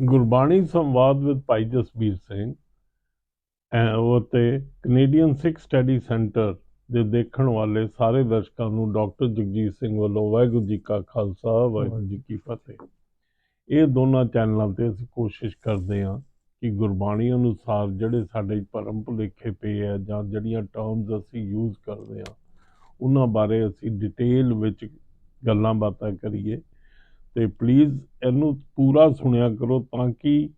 ਗੁਰਬਾਣੀ ਸੰਵਾਦ ਵਿਦ ਭਾਈ ਜਸਬੀਰ ਸਿੰਘ, ਐ ਉਹ ਤੇ ਕੈਨੇਡੀਅਨ ਸਿੱਖ ਸਟੱਡੀ ਸੈਂਟਰ ਦੇ ਦੇਖਣ ਵਾਲੇ ਸਾਰੇ ਦਰਸ਼ਕਾਂ ਨੂੰ ਡਾਕਟਰ ਜਗਜੀਤ ਸਿੰਘ ਵੱਲੋਂ ਵਾਹਿਗੁਰੂ ਜੀ ਕਾ ਖਾਲਸਾ, ਵਾਹਿਗੁਰੂ ਜੀ ਕੀ ਫਤਿਹ। ਇਹ ਦੋਨਾਂ ਚੈਨਲਾਂ ਤੇ ਅਸੀਂ ਕੋਸ਼ਿਸ਼ ਕਰਦੇ ਹਾਂ ਕਿ ਗੁਰਬਾਣੀ ਅਨੁਸਾਰ ਜਿਹੜੇ ਸਾਡੇ ਭਰਮ ਭੁਲੇਖੇ ਪਏ ਆ ਜਾਂ ਜਿਹੜੀਆਂ ਟਰਮਸ ਅਸੀਂ ਯੂਜ਼ ਕਰਦੇ ਆ ਉਹਨਾਂ ਬਾਰੇ ਅਸੀਂ ਡਿਟੇਲ ਵਿੱਚ ਗੱਲਾਂ ਬਾਤਾਂ ਕਰੀਏ। ਤੇ ਪਲੀਜ਼ ਇਹਨੂੰ ਪੂਰਾ ਸੁਣਿਆ ਕਰੋ ਤਾਂ ਕਿ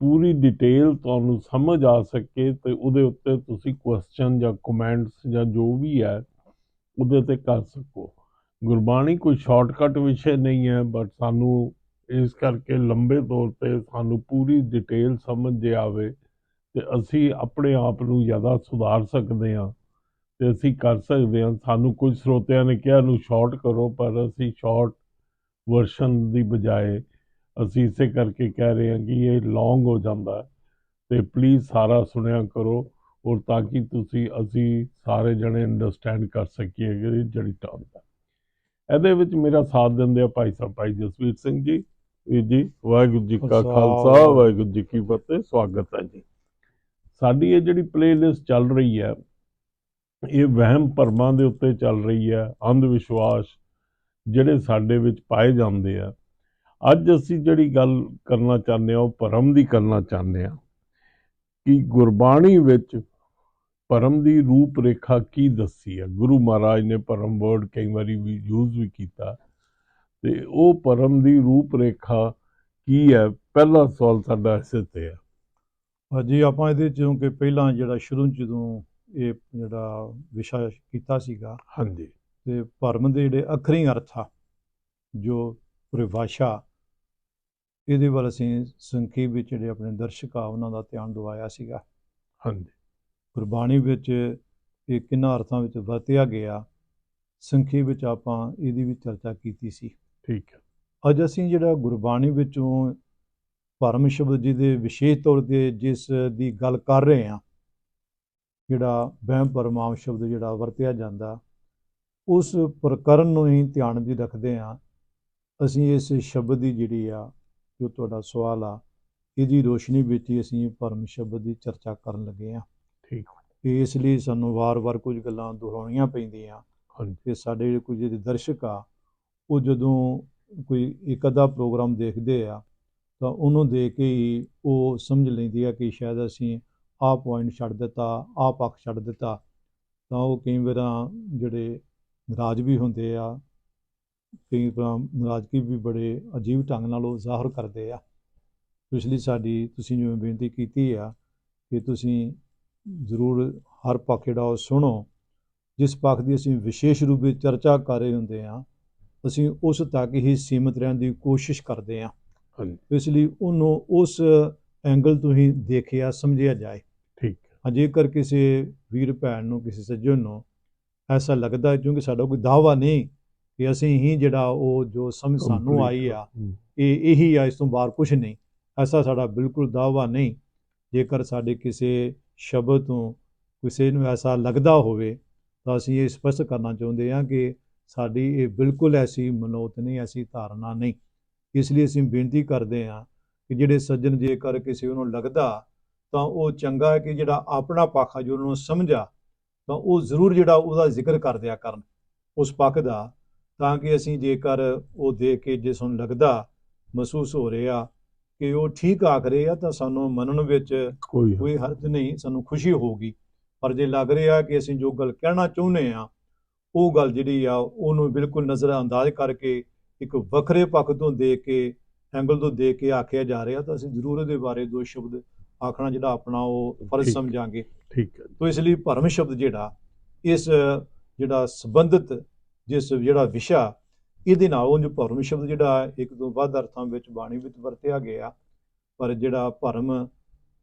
ਪੂਰੀ ਡਿਟੇਲ ਤੁਹਾਨੂੰ ਸਮਝ ਆ ਸਕੇ ਤੇ ਉਹਦੇ ਉੱਤੇ ਤੁਸੀਂ ਕੁਐਸਚਨ ਜਾਂ ਕਮੈਂਟਸ ਜਾਂ ਜੋ ਵੀ ਹੈ, ਉਹਦੇ ਤੇ ਕਰ ਸਕੋ। ਗੁਰਬਾਣੀ ਕੋਈ ਸ਼ਾਰਟਕਟ ਵਿਸ਼ੇ ਨਹੀਂ ਹੈ ਬਟ ਸਾਨੂੰ ਇਸ ਕਰਕੇ ਲੰਬੇ ਤੌਰ ਤੇ ਸਾਨੂੰ ਪੂਰੀ ਡਿਟੇਲ ਸਮਝ ਜੇ ਆਵੇ ਤੇ ਅਸੀਂ ਆਪਣੇ ਆਪ ਨੂੰ ਜ਼ਿਆਦਾ ਸੁਧਾਰ ਸਕਦੇ ਹਾਂ ਤੇ ਅਸੀਂ ਕਰ ਸਕਦੇ ਹਾਂ। ਸਾਨੂੰ ਕੁਝ ਸਰੋਤਿਆਂ ਨੇ ਕਿਹਾ ਇਹਨੂੰ ਸ਼ਾਰਟ ਕਰੋ, ਪਰ ਅਸੀਂ ਸ਼ਾਰਟ ਵਰਸ਼ਨ ਦੀ ਬਜਾਏ ਅਸੀਂ ਇਸੇ ਕਰਕੇ ਕਹਿ ਰਹੇ ਹਾਂ ਕਿ ਇਹ ਲੌਂਗ ਹੋ ਜਾਂਦਾ ਤੇ ਪਲੀਜ਼ ਸਾਰਾ ਸੁਣਿਆ ਕਰੋ ਔਰ ਤਾਂ ਕਿ ਤੁਸੀਂ ਅਸੀਂ ਸਾਰੇ ਜਣੇ ਅੰਡਰਸਟੈਂਡ ਕਰ ਸਕੀਏ ਕਿ ਜਿਹੜੀ ਟਰਮ ਹੈ। ਇਹਦੇ ਵਿੱਚ ਮੇਰਾ ਸਾਥ ਦਿੰਦੇ ਆ ਭਾਈ ਸਾਹਿਬ ਭਾਈ ਜਸਵੀਰ ਸਿੰਘ ਜੀ। ਵੀਰ ਜੀ ਵਾਹਿਗੁਰੂ ਜੀ ਕਾ ਖਾਲਸਾ ਵਾਹਿਗੁਰੂ ਜੀ ਕੀ ਫਤਿਹ ਸਵਾਗਤ ਹੈ ਜੀ। ਸਾਡੀ ਇਹ ਜਿਹੜੀ ਪਲੇਲਿਸਟ ਚੱਲ ਰਹੀ ਹੈ ਇਹ ਵਹਿਮ ਭਰਮਾਂ ਦੇ ਉੱਤੇ ਚੱਲ ਰਹੀ ਹੈ ਅੰਧ ਵਿਸ਼ਵਾਸ ਜਿਹੜੇ ਸਾਡੇ ਵਿੱਚ ਪਾਏ ਜਾਂਦੇ ਆ ਅੱਜ ਅਸੀਂ ਜਿਹੜੀ ਗੱਲ ਕਰਨਾ ਚਾਹੁੰਦੇ ਹਾਂ ਉਹ ਭਰਮ ਦੀ ਕਰਨਾ ਚਾਹੁੰਦੇ ਹਾਂ ਕਿ ਗੁਰਬਾਣੀ ਵਿੱਚ ਭਰਮ ਦੀ ਰੂਪ ਰੇਖਾ ਕੀ ਦੱਸੀ ਹੈ ਗੁਰੂ ਮਹਾਰਾਜ ਨੇ ਭਰਮ ਵਰਡ ਕਈ ਵਾਰੀ ਵੀ ਯੂਜ਼ ਵੀ ਕੀਤਾ ਤੇ ਉਹ ਭਰਮ ਦੀ ਰੂਪ ਰੇਖਾ ਕੀ ਹੈ? ਪਹਿਲਾ ਸਵਾਲ ਸਾਡਾ ਇਸੇ ਤੇ ਹੈ ਹਾਂਜੀ ਆਪਾਂ ਇਹਦੇ ਚੋਂ ਕਿ ਪਹਿਲਾਂ ਜਿਹੜਾ ਸ਼ੁਰੂ ਜਦੋਂ ਇਹ ਜਿਹੜਾ ਵਿਸ਼ਾ ਕੀਤਾ ਸੀਗਾ ਹਾਂਜੀ। ਤੇ ਭਰਮ ਦੇ ਜਿਹੜੇ ਅੱਖਰੀ ਅਰਥ ਆ ਜੋ ਪਰਿਭਾਸ਼ਾ ਇਹਦੇ ਵੱਲ ਅਸੀਂ ਸੰਖੇਪ ਵਿੱਚ ਜਿਹੜੇ ਆਪਣੇ ਦਰਸ਼ਕ ਆ ਉਹਨਾਂ ਦਾ ਧਿਆਨ ਦਿਵਾਇਆ ਸੀਗਾ। ਹਾਂਜੀ। ਗੁਰਬਾਣੀ ਵਿੱਚ ਇਹ ਕਿੰਨਾ ਅਰਥਾਂ ਵਿੱਚ ਵਰਤਿਆ ਗਿਆ ਸੰਖੇਪ ਵਿੱਚ ਆਪਾਂ ਇਹਦੀ ਵੀ ਚਰਚਾ ਕੀਤੀ ਸੀ। ਠੀਕ ਹੈ ਅੱਜ ਅਸੀਂ ਜਿਹੜਾ ਗੁਰਬਾਣੀ ਵਿੱਚੋਂ ਭਰਮ ਸ਼ਬਦ ਜੀ ਦੇ ਵਿਸ਼ੇਸ਼ ਤੌਰ ਤੇ ਜਿਸ ਦੀ ਗੱਲ ਕਰ ਰਹੇ ਹਾਂ ਜਿਹੜਾ ਵਹਿਮ ਪਰਮਾਮ ਸ਼ਬਦ ਜਿਹੜਾ ਵਰਤਿਆ ਜਾਂਦਾ ਉਸ ਪ੍ਰਕਰਨ ਨੂੰ ਹੀ ਧਿਆਨ ਵਿੱਚ ਰੱਖਦੇ ਹਾਂ। ਅਸੀਂ ਇਸ ਸ਼ਬਦ ਦੀ ਜਿਹੜੀ ਆ ਜੋ ਤੁਹਾਡਾ ਸਵਾਲ ਆ ਇਹਦੀ ਰੋਸ਼ਨੀ ਵਿੱਚ ਹੀ ਅਸੀਂ ਭਰਮ ਸ਼ਬਦ ਦੀ ਚਰਚਾ ਕਰਨ ਲੱਗੇ ਹਾਂ। ਠੀਕ ਇਸ ਲਈ ਸਾਨੂੰ ਵਾਰ-ਵਾਰ ਕੁਝ ਗੱਲਾਂ ਦੁਹਰਾਉਣੀਆਂ ਪੈਂਦੀਆਂ। ਕਿ ਸਾਡੇ ਜਿਹੜੇ ਕੁਝ ਜਿਹੜੇ ਦਰਸ਼ਕ ਆ ਉਹ ਜਦੋਂ ਕੋਈ ਇੱਕ ਅੱਧਾ ਪ੍ਰੋਗਰਾਮ ਦੇਖਦੇ ਆ ਤਾਂ ਉਹਨੂੰ ਦੇਖ ਕੇ ਹੀ ਉਹ ਸਮਝ ਲੈਂਦੇ ਆ ਕਿ ਸ਼ਾਇਦ ਅਸੀਂ ਆਹ ਪੁਆਇੰਟ ਛੱਡ ਦਿੱਤਾ ਆਹ ਪੱਖ ਛੱਡ ਦਿੱਤਾ। ਤਾਂ ਉਹ ਕਈ ਵਾਰਾਂ ਜਿਹੜੇ ਨਾਰਾਜ਼ ਵੀ ਹੁੰਦੇ ਆ। ਕਈ ਨਾਰਾਜ਼ਗੀ ਵੀ ਬੜੇ ਅਜੀਬ ਢੰਗ ਨਾਲ ਉਹ ਜ਼ਾਹਰ ਕਰਦੇ ਆ। ਇਸ ਲਈ ਸਾਡੀ ਤੁਸੀਂ ਜਿਵੇਂ ਬੇਨਤੀ ਕੀਤੀ ਆ ਕਿ ਤੁਸੀਂ ਜ਼ਰੂਰ ਹਰ ਪੱਖ ਜਿਹੜਾ ਉਹ ਸੁਣੋ। ਜਿਸ ਪੱਖ ਦੀ ਅਸੀਂ ਵਿਸ਼ੇਸ਼ ਰੂਪ ਵਿੱਚ ਚਰਚਾ ਕਰ ਰਹੇ ਹੁੰਦੇ ਆ ਅਸੀਂ ਉਸ ਤੱਕ ਹੀ ਸੀਮਿਤ ਰਹਿਣ ਦੀ ਕੋਸ਼ਿਸ਼ ਕਰਦੇ ਆ। ਹਾਂਜੀ। ਇਸ ਲਈ ਉਹਨੂੰ ਉਸ ਐਂਗਲ ਤੋਂ ਹੀ ਦੇਖਿਆ ਸਮਝਿਆ ਜਾਏ। ਠੀਕ। ਹਾਂ ਜੇਕਰ ਕਿਸੇ ਵੀਰ ਭੈਣ ਨੂੰ ਕਿਸੇ ਸੱਜਣ ਨੂੰ ਐਸਾ ਲੱਗਦਾ ਕਿਉਂਕਿ ਸਾਡਾ ਕੋਈ ਦਾਵਾ ਨਹੀਂ ਕਿ ਅਸੀਂ ਹੀ ਜਿਹੜਾ ਉਹ ਜੋ ਸਮਝ ਸਾਨੂੰ ਆਈ ਆ ਇਹ ਇਹੀ ਆ ਇਸ ਤੋਂ ਬਾਹਰ ਕੁਝ ਨਹੀਂ। ਐਸਾ ਸਾਡਾ ਬਿਲਕੁਲ ਦਾਵਾ ਨਹੀਂ। ਜੇਕਰ ਸਾਡੇ ਕਿਸੇ ਸ਼ਬਦ ਤੋਂ ਕਿਸੇ ਨੂੰ ਐਸਾ ਲੱਗਦਾ ਹੋਵੇ ਤਾਂ ਅਸੀਂ ਇਹ ਸਪਸ਼ਟ ਕਰਨਾ ਚਾਹੁੰਦੇ ਹਾਂ ਕਿ ਸਾਡੀ ਇਹ ਬਿਲਕੁਲ ਐਸੀ ਮਨੋਤ ਨਹੀਂ ਐਸੀ ਧਾਰਨਾ ਨਹੀਂ। ਇਸ ਲਈ ਅਸੀਂ ਬੇਨਤੀ ਕਰਦੇ ਹਾਂ ਕਿ ਜਿਹੜੇ ਸੱਜਣ ਜੇਕਰ ਕਿਸੇ ਨੂੰ ਲੱਗਦਾ ਤਾਂ ਉਹ ਚੰਗਾ ਹੈ ਕਿ ਜਿਹੜਾ ਆਪਣਾ ਪੱਖ ਆ ਜੋ ਉਹਨਾਂ ਸਮਝਾ ਤਾਂ ਉਹ ਜ਼ਰੂਰ ਜਿਹੜਾ ਉਹਦਾ ਜ਼ਿਕਰ ਕਰ ਦਿਆ ਕਰਨ ਉਸ ਪੱਖ ਦਾ ਤਾਂ ਕਿ ਅਸੀਂ ਜੇਕਰ ਉਹ ਦੇਖ ਕੇ ਜਿਸ ਨੂੰ ਲੱਗਦਾ ਮਹਿਸੂਸ ਹੋ ਰਿਹਾ ਕਿ ਉਹ ਠੀਕ ਆਖ ਰਹੇ ਆ ਤਾਂ ਸਾਨੂੰ ਮੰਨਣ ਵਿੱਚ ਕੋਈ ਕੋਈ ਹਰਜ ਨਹੀਂ ਸਾਨੂੰ ਖੁਸ਼ੀ ਹੋਊਗੀ। ਪਰ ਜੇ ਲੱਗ ਰਿਹਾ ਕਿ ਅਸੀਂ ਜੋ ਗੱਲ ਕਹਿਣਾ ਚਾਹੁੰਦੇ ਆ ਉਹ ਗੱਲ ਜਿਹੜੀ ਆ ਉਹਨੂੰ ਬਿਲਕੁਲ ਨਜ਼ਰ ਅੰਦਾਜ਼ ਕਰਕੇ ਇੱਕ ਵੱਖਰੇ ਪੱਖ ਤੋਂ ਦੇਖ ਕੇ ਐਂਗਲ ਤੋਂ ਦੇਖ ਕੇ ਆਖਿਆ ਜਾ ਰਿਹਾ ਤਾਂ ਅਸੀਂ ਜ਼ਰੂਰ ਉਹਦੇ ਬਾਰੇ ਦੋ ਸ਼ਬਦ ਆਖਣਾ ਜਿਹੜਾ ਆਪਣਾ ਉਹ ਫਰਜ਼। ਸਮਝਾਂਗੇ। ਠੀਕ ਹੈ। ਤੋ ਇਸ ਲਈ ਭਰਮ ਸ਼ਬਦ ਜਿਹੜਾ ਇਸ ਜਿਹੜਾ ਸੰਬੰਧਿਤ ਜਿਸ ਜਿਹੜਾ ਵਿਸ਼ਾ ਇਹਦੇ ਨਾਲ ਉਹ ਜੋ ਭਰਮ ਸ਼ਬਦ ਜਿਹੜਾ ਇੱਕ ਤੋਂ ਵੱਧ ਅਰਥਾਂ ਵਿੱਚ ਬਾਣੀ ਵਿੱਚ ਵਰਤਿਆ ਗਿਆ। ਪਰ ਜਿਹੜਾ ਭਰਮ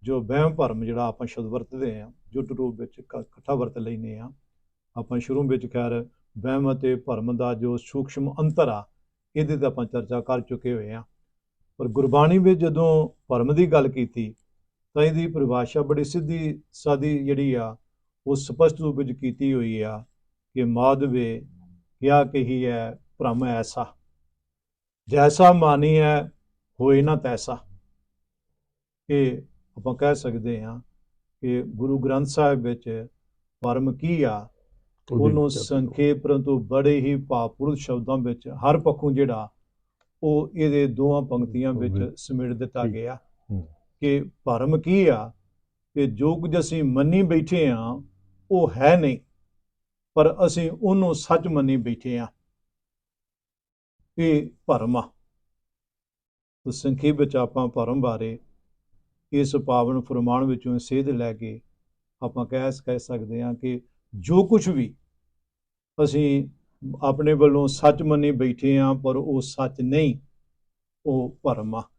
ਜੋ ਵਹਿਮ ਭਰਮ ਜਿਹੜਾ ਆਪਾਂ ਸ਼ਬਦ ਵਰਤਦੇ ਆ ਜੁਟ ਰੂਪ ਵਿੱਚ ਇਕ- ਇਕੱਠਾ ਵਰਤ ਲੈਨੇ ਆ ਆਪਾਂ ਸ਼ੁਰੂ ਵਿੱਚ ਖੈਰ ਵਹਿਮ ਅਤੇ ਭਰਮ ਦਾ ਜੋ ਸੂਖਸ਼ਮ ਅੰਤਰ ਆ ਇਹਦੇ ਤੇ ਆਪਾਂ ਚਰਚਾ ਕਰ ਚੁੱਕੇ ਹੋਏ ਆ ਪਰ ਗੁਰਬਾਣੀ ਵਿੱਚ ਜਦੋਂ ਭਰਮ ਦੀ ਗੱਲ ਕੀਤੀ ਤਾਂ ਇਹਦੀ ਪਰਿਭਾਸ਼ਾ ਬੜੀ ਸਿੱਧੀ ਸਾਦੀ ਜਿਹੜੀ ਆ ਉਹ ਸਪਸ਼ਟ ਰੂਪ ਵਿੱਚ ਕੀਤੀ ਹੋਈ ਆ ਕਿ ਮਾਧਵੇ ਕਿਆ ਕਹੀ ਹੈ ਭ੍ਰਮ ਐਸਾ ਜੈਸਾ ਮਾਨੀ ਹੈ ਹੋਏ ਨਾ ਤੈਸਾ ਇਹ ਆਪਾਂ ਕਹਿ ਸਕਦੇ ਹਾਂ ਕਿ ਗੁਰੂ ਗ੍ਰੰਥ ਸਾਹਿਬ ਵਿੱਚ ਪਰਮ ਕੀ ਆ ਉਹਨੂੰ ਸੰਖੇਪ ਪਰੰਤੂ ਬੜੇ ਹੀ ਭਾਵਪੂਰਨ ਸ਼ਬਦਾਂ ਵਿੱਚ ਹਰ ਪੱਖੋਂ ਜਿਹੜਾ ਉਹ ਇਹਦੇ ਦੋਹਾਂ ਪੰਕਤੀਆਂ ਵਿੱਚ। ਸਮੇਟ ਦਿੱਤਾ। ਗਿਆ। ਕਿ ਭਰਮ ਕੀ ਆ? ਕਿ ਜੋ ਕੁਝ ਅਸੀਂ ਮੰਨੀ ਬੈਠੇ ਆ, ਉਹ ਹੈ ਨਹੀਂ। ਪਰ ਅਸੀਂ ਉਹਨੂੰ ਸੱਚ ਮੰਨੀ ਬੈਠੇ ਆ। ਇਹ ਭਰਮ ਆ। ਤਾਂ ਸੰਖੇਪ ਵਿੱਚ ਆਪਾਂ ਭਰਮ ਬਾਰੇ ਇਸ ਪਾਵਨ ਫਰਮਾਨ ਵਿੱਚੋਂ ਸੇਧ ਲੈ ਕੇ ਆਪਾਂ ਕਹਿ ਕਹਿ ਸਕਦੇ ਹਾਂ ਕਿ ਜੋ ਕੁਝ ਵੀ ਅਸੀਂ ਆਪਣੇ ਵੱਲੋਂ ਸੱਚ ਮੰਨੀ ਬੈਠੇ ਆ, ਪਰ ਉਹ ਸੱਚ ਨਹੀਂ, ਉਹ ਭਰਮ ਆ।